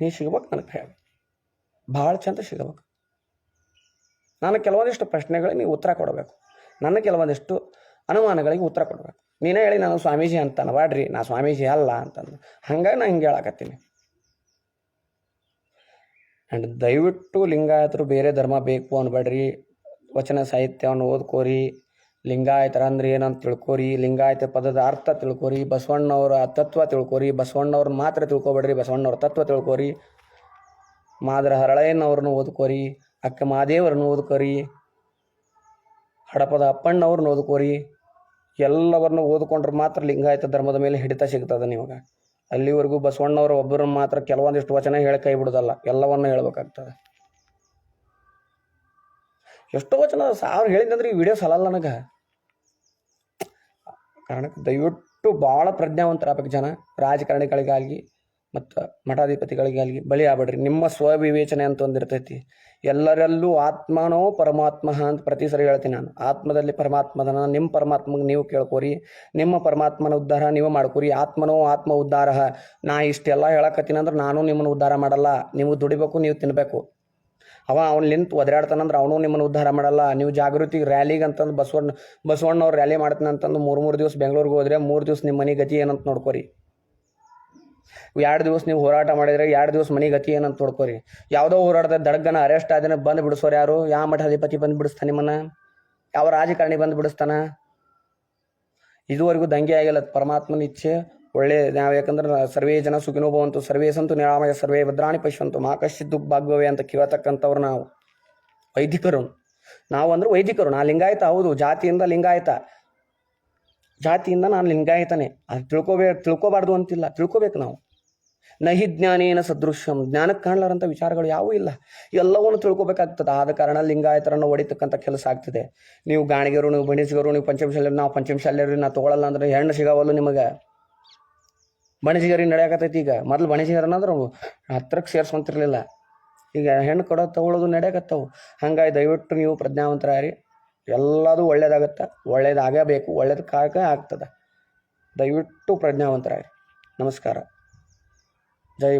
ನೀ ಸಿಗ್ಬೇಕು ನನಗೆ ಹೇಳಿ ಭಾಳ ಚಂದ ಸಿಗಬೇಕು. ನಾನು ಕೆಲವೊಂದಿಷ್ಟು ಪ್ರಶ್ನೆಗಳಿಗೆ ನೀವು ಉತ್ತರ ಕೊಡಬೇಕು. ನನ್ನ ಕೆಲವೊಂದಿಷ್ಟು ಅನುಮಾನಗಳಿಗೆ ಉತ್ತರ ಕೊಡಬೇಕು. ನೀನೇ ಹೇಳಿ ನಾನು ಸ್ವಾಮೀಜಿ ಅಂತ ಅನ್ಬಾಡ್ರಿ ನಾ ಸ್ವಾಮೀಜಿ ಅಲ್ಲ ಅಂತಂದು. ಹಂಗಾಗಿ ನಾನು ಹಿಂಗೆ ಹೇಳಕತ್ತೀನಿ. ಆ್ಯಂಡ್ ದಯವಿಟ್ಟು ಲಿಂಗಾಯತರು ಬೇರೆ ಧರ್ಮ ಬೇಕು ಅನ್ಬೇಡ್ರಿ ವಚನ ಸಾಹಿತ್ಯವನ್ನು ಓದ್ಕೋರಿ. ಲಿಂಗಾಯತರ ಅಂದ್ರೆ ಏನಂತ ತಿಳ್ಕೊರಿ. ಲಿಂಗಾಯತ ಪದದ ಅರ್ಥ ತಿಳ್ಕೊರಿ. ಬಸವಣ್ಣವರ ತತ್ವ ತಿಳ್ಕೊರಿ. ಬಸವಣ್ಣವ್ರನ್ನ ಮಾತ್ರ ತಿಳ್ಕೊಬೇಡ್ರಿ. ಬಸವಣ್ಣವ್ರ ತತ್ವ ತಿಳ್ಕೊರಿ. ಮಾದರ ಹರಳಯ್ಯನವ್ರನ್ನ ಓದ್ಕೋರಿ, ಅಕ್ಕ ಮಾದೇವರನ್ನು ಓದ್ಕೋರಿ, ಹಡಪದ ಅಪ್ಪಣ್ಣವ್ರನ್ನ ಓದ್ಕೋರಿ, ಎಲ್ಲವನ್ನೂ ಓದ್ಕೊಂಡ್ರೆ ಮಾತ್ರ ಲಿಂಗಾಯತ ಧರ್ಮದ ಮೇಲೆ ಹಿಡಿತ ಸಿಗ್ತದೆ ನಿಮಗೆ. ಅಲ್ಲಿವರೆಗೂ ಬಸವಣ್ಣವ್ರ ಒಬ್ಬರನ್ನ ಮಾತ್ರ ಕೆಲವೊಂದಿಷ್ಟು ವಚನ ಹೇಳಿ ಕೈ ಬಿಡೋದಲ್ಲ ಎಲ್ಲವನ್ನು ಹೇಳ್ಬೇಕಾಗ್ತದೆ. ಎಷ್ಟೋ ವಚನ ಸಾವಿರ ಹೇಳಿದ್ರೆ ಈ ವಿಡಿಯೋ ಸಲಲ್ಲ ನನಗೆ. ಕಾರಣಕ್ಕೆ ದಯವಿಟ್ಟು ಭಾಳ ಪ್ರಜ್ಞಾವಂತರಾಗಬೇಕು ಜನ ರಾಜಕಾರಣಿಗಳಿಗಾಗಲಿ ಮತ್ತು ಮಠಾಧಿಪತಿಗಳಿಗೆ ಅಲ್ಲಿ ಬಲಿ ಆಗ್ಬೇಡ್ರಿ. ನಿಮ್ಮ ಸ್ವವಿವೇಚನೆ ಅಂತ ಒಂದಿರ್ತೈತಿ ಎಲ್ಲರಲ್ಲೂ ಆತ್ಮನೋ ಪರಮಾತ್ಮ ಅಂತ ಪ್ರತಿ ಸರಿ ಹೇಳ್ತೀನಿ ನಾನು. ಆತ್ಮದಲ್ಲಿ ಪರಮಾತ್ಮದನ ನಿಮ್ಮ ಪರಮಾತ್ಮಗೆ ನೀವು ಕೇಳ್ಕೋರಿ. ನಿಮ್ಮ ಪರಮಾತ್ಮನ ಉದ್ಧಾರ ನೀವು ಮಾಡ್ಕೋರಿ. ಆತ್ಮನೋ ಆತ್ಮ ಉದ್ಧಾರ. ನಾ ಇಷ್ಟೆಲ್ಲ ಹೇಳಕತ್ತೀನಿ ಅಂದ್ರೆ ನಾನು ನಿಮ್ಮನ್ನು ಉದ್ಧಾರ ಮಾಡಲ್ಲ. ನೀವು ದುಡಿಬೇಕು, ನೀವು ತಿನ್ನಬೇಕು ಅವ ಅವ್ನು ನಿಂತು ಒದರಾಡ್ತಾನಂದ್ರೆ ಅವನು ನಿಮ್ಮನ್ನು ಉದ್ಧಾರ ಮಾಡಲ್ಲ. ನೀವು ಜಾಗೃತಿ ರ್ಯಾಲಿಗೆ ಅಂತಂದು ಬಸವಣ್ಣ, ಬಸವಣ್ಣವ್ರು ರ್ಯಾಲಿ ಮಾಡ್ತಾನೆ ಅಂತಂದು ಮೂರು ಮೂರು ದಿವಸ ಬೆಂಗಳೂರಿಗೆ ಹೋದ್ರೆ ಮೂರು ದಿವಸ ನಿಮ್ಮ ಮನೆ ಗತಿ ಏನಂತ ನೋಡ್ಕೊರಿ. ಎರಡು ದಿವಸ ನೀವು ಹೋರಾಟ ಮಾಡಿದ್ರೆ ಎರಡು ದಿವಸ ಮನೆ ಗತಿ ಏನಂತ ನೋಡ್ಕೊರಿ. ಯಾವುದೋ ಹೋರಾಟದ ದಡಗನ ಅರೆಸ್ಟ್ ಆದ್ರೆ ಬಂದು ಬಿಡಿಸೋರು ಯಾರು? ಯಾವ ಮಠಾಧಿಪತಿ ಬಂದು ಬಿಡಿಸ್ತಾನೆ ನಿಮ್ಮನ್ನ? ಯಾವ ರಾಜಕಾರಣಿ ಬಂದು ಬಿಡಿಸ್ತಾನ? ಇದುವರೆಗೂ ದಂಗೆ ಆಗಿಲ್ಲ. ಪರಮಾತ್ಮನ ಇಚ್ಛೆ ಒಳ್ಳೆ. ನಾವು ಯಾಕಂದ್ರೆ ಸರ್ವೇ ಜನ ಸುಖಿನೋ ಭವಂತು. ಸರ್ವೇ ಸಂತು ನಿರಾಮಯ, ಸರ್ವೇ ಭದ್ರಾಣಿ ಪಶುವಂತು. ದುಃಖ ಭಾಗ್ಯವೇ ಅಂತ ಕೇಳತಕ್ಕಂಥವ್ರು ನಾವು. ವೈದಿಕರು. ನಾವು ಅಂದ್ರೆ ವೈದಿಕರು. ನಾ ಲಿಂಗಾಯತ ಹೌದು. ಜಾತಿಯಿಂದ ಲಿಂಗಾಯತ. ಜಾತಿಯಿಂದ ನಾನು ಲಿಂಗಾಯತನೇ. ಅದು ತಿಳ್ಕೊಬೇ, ತಿಳ್ಕೊಬಾರ್ದು ಅಂತಿಲ್ಲ. ತಿಳ್ಕೊಬೇಕು ನಾವು. ನಹಿ ಜ್ಞಾನೇನ ಸದೃಶ್ಯಂ. ಜ್ಞಾನಕ್ಕೆ ಕಾಣಲಾರಂಥ ವಿಚಾರಗಳು ಯಾವೂ ಇಲ್ಲ. ಎಲ್ಲವನ್ನು ತಿಳ್ಕೊಬೇಕಾಗ್ತದೆ. ಆದ ಕಾರಣ ಲಿಂಗಾಯತರನ್ನು ಹೊಡಿತಕ್ಕಂಥ ಕೆಲಸ ಆಗ್ತದೆ. ನೀವು ಗಾಣಿಗರು, ನೀವು ಬಣಿಸಿಗರು, ನೀವು ಪಂಚಮಶಾಲೆ ನಾವು ಪಂಚಮಶಾಲೆಯರು ನಾ ತೊಗೊಳಲ್ಲ ಅಂದ್ರೆ ಹೆಣ್ಣು ಸಿಗಾವಲ್ಲ ನಿಮಗೆ. ಬಣಿಸಿಗರಿ ನಡೆಯಕತ್ತೈತಿ ಈಗ. ಮೊದಲು ಬಣಿಜಿಗರ ಅನ್ನೋದ್ರು ಹತ್ರಕ್ಕೆ ಸೇರ್ಸ್ಕೊಂತಿರ್ಲಿಲ್ಲ. ಈಗ ಹೆಣ್ಣು ಕೊಡೋ ತಗೊಳ್ಳೋದು ನಡೆಯಕತ್ತವು. ಹಂಗಾಗಿ ದಯವಿಟ್ಟು ನೀವು ಪ್ರಜ್ಞಾವಂತರಾರಿ ಎಲ್ಲದೂ ಒಳ್ಳೇದಾಗತ್ತೆ ಒಳ್ಳೇದಾಗಬೇಕು ಒಳ್ಳೇದಕ್ಕಾಗ ಆಗ್ತದೆ. ದಯವಿಟ್ಟು ಪ್ರಜ್ಞಾವಂತರಾಗಿ ನಮಸ್ಕಾರ. ಜೈ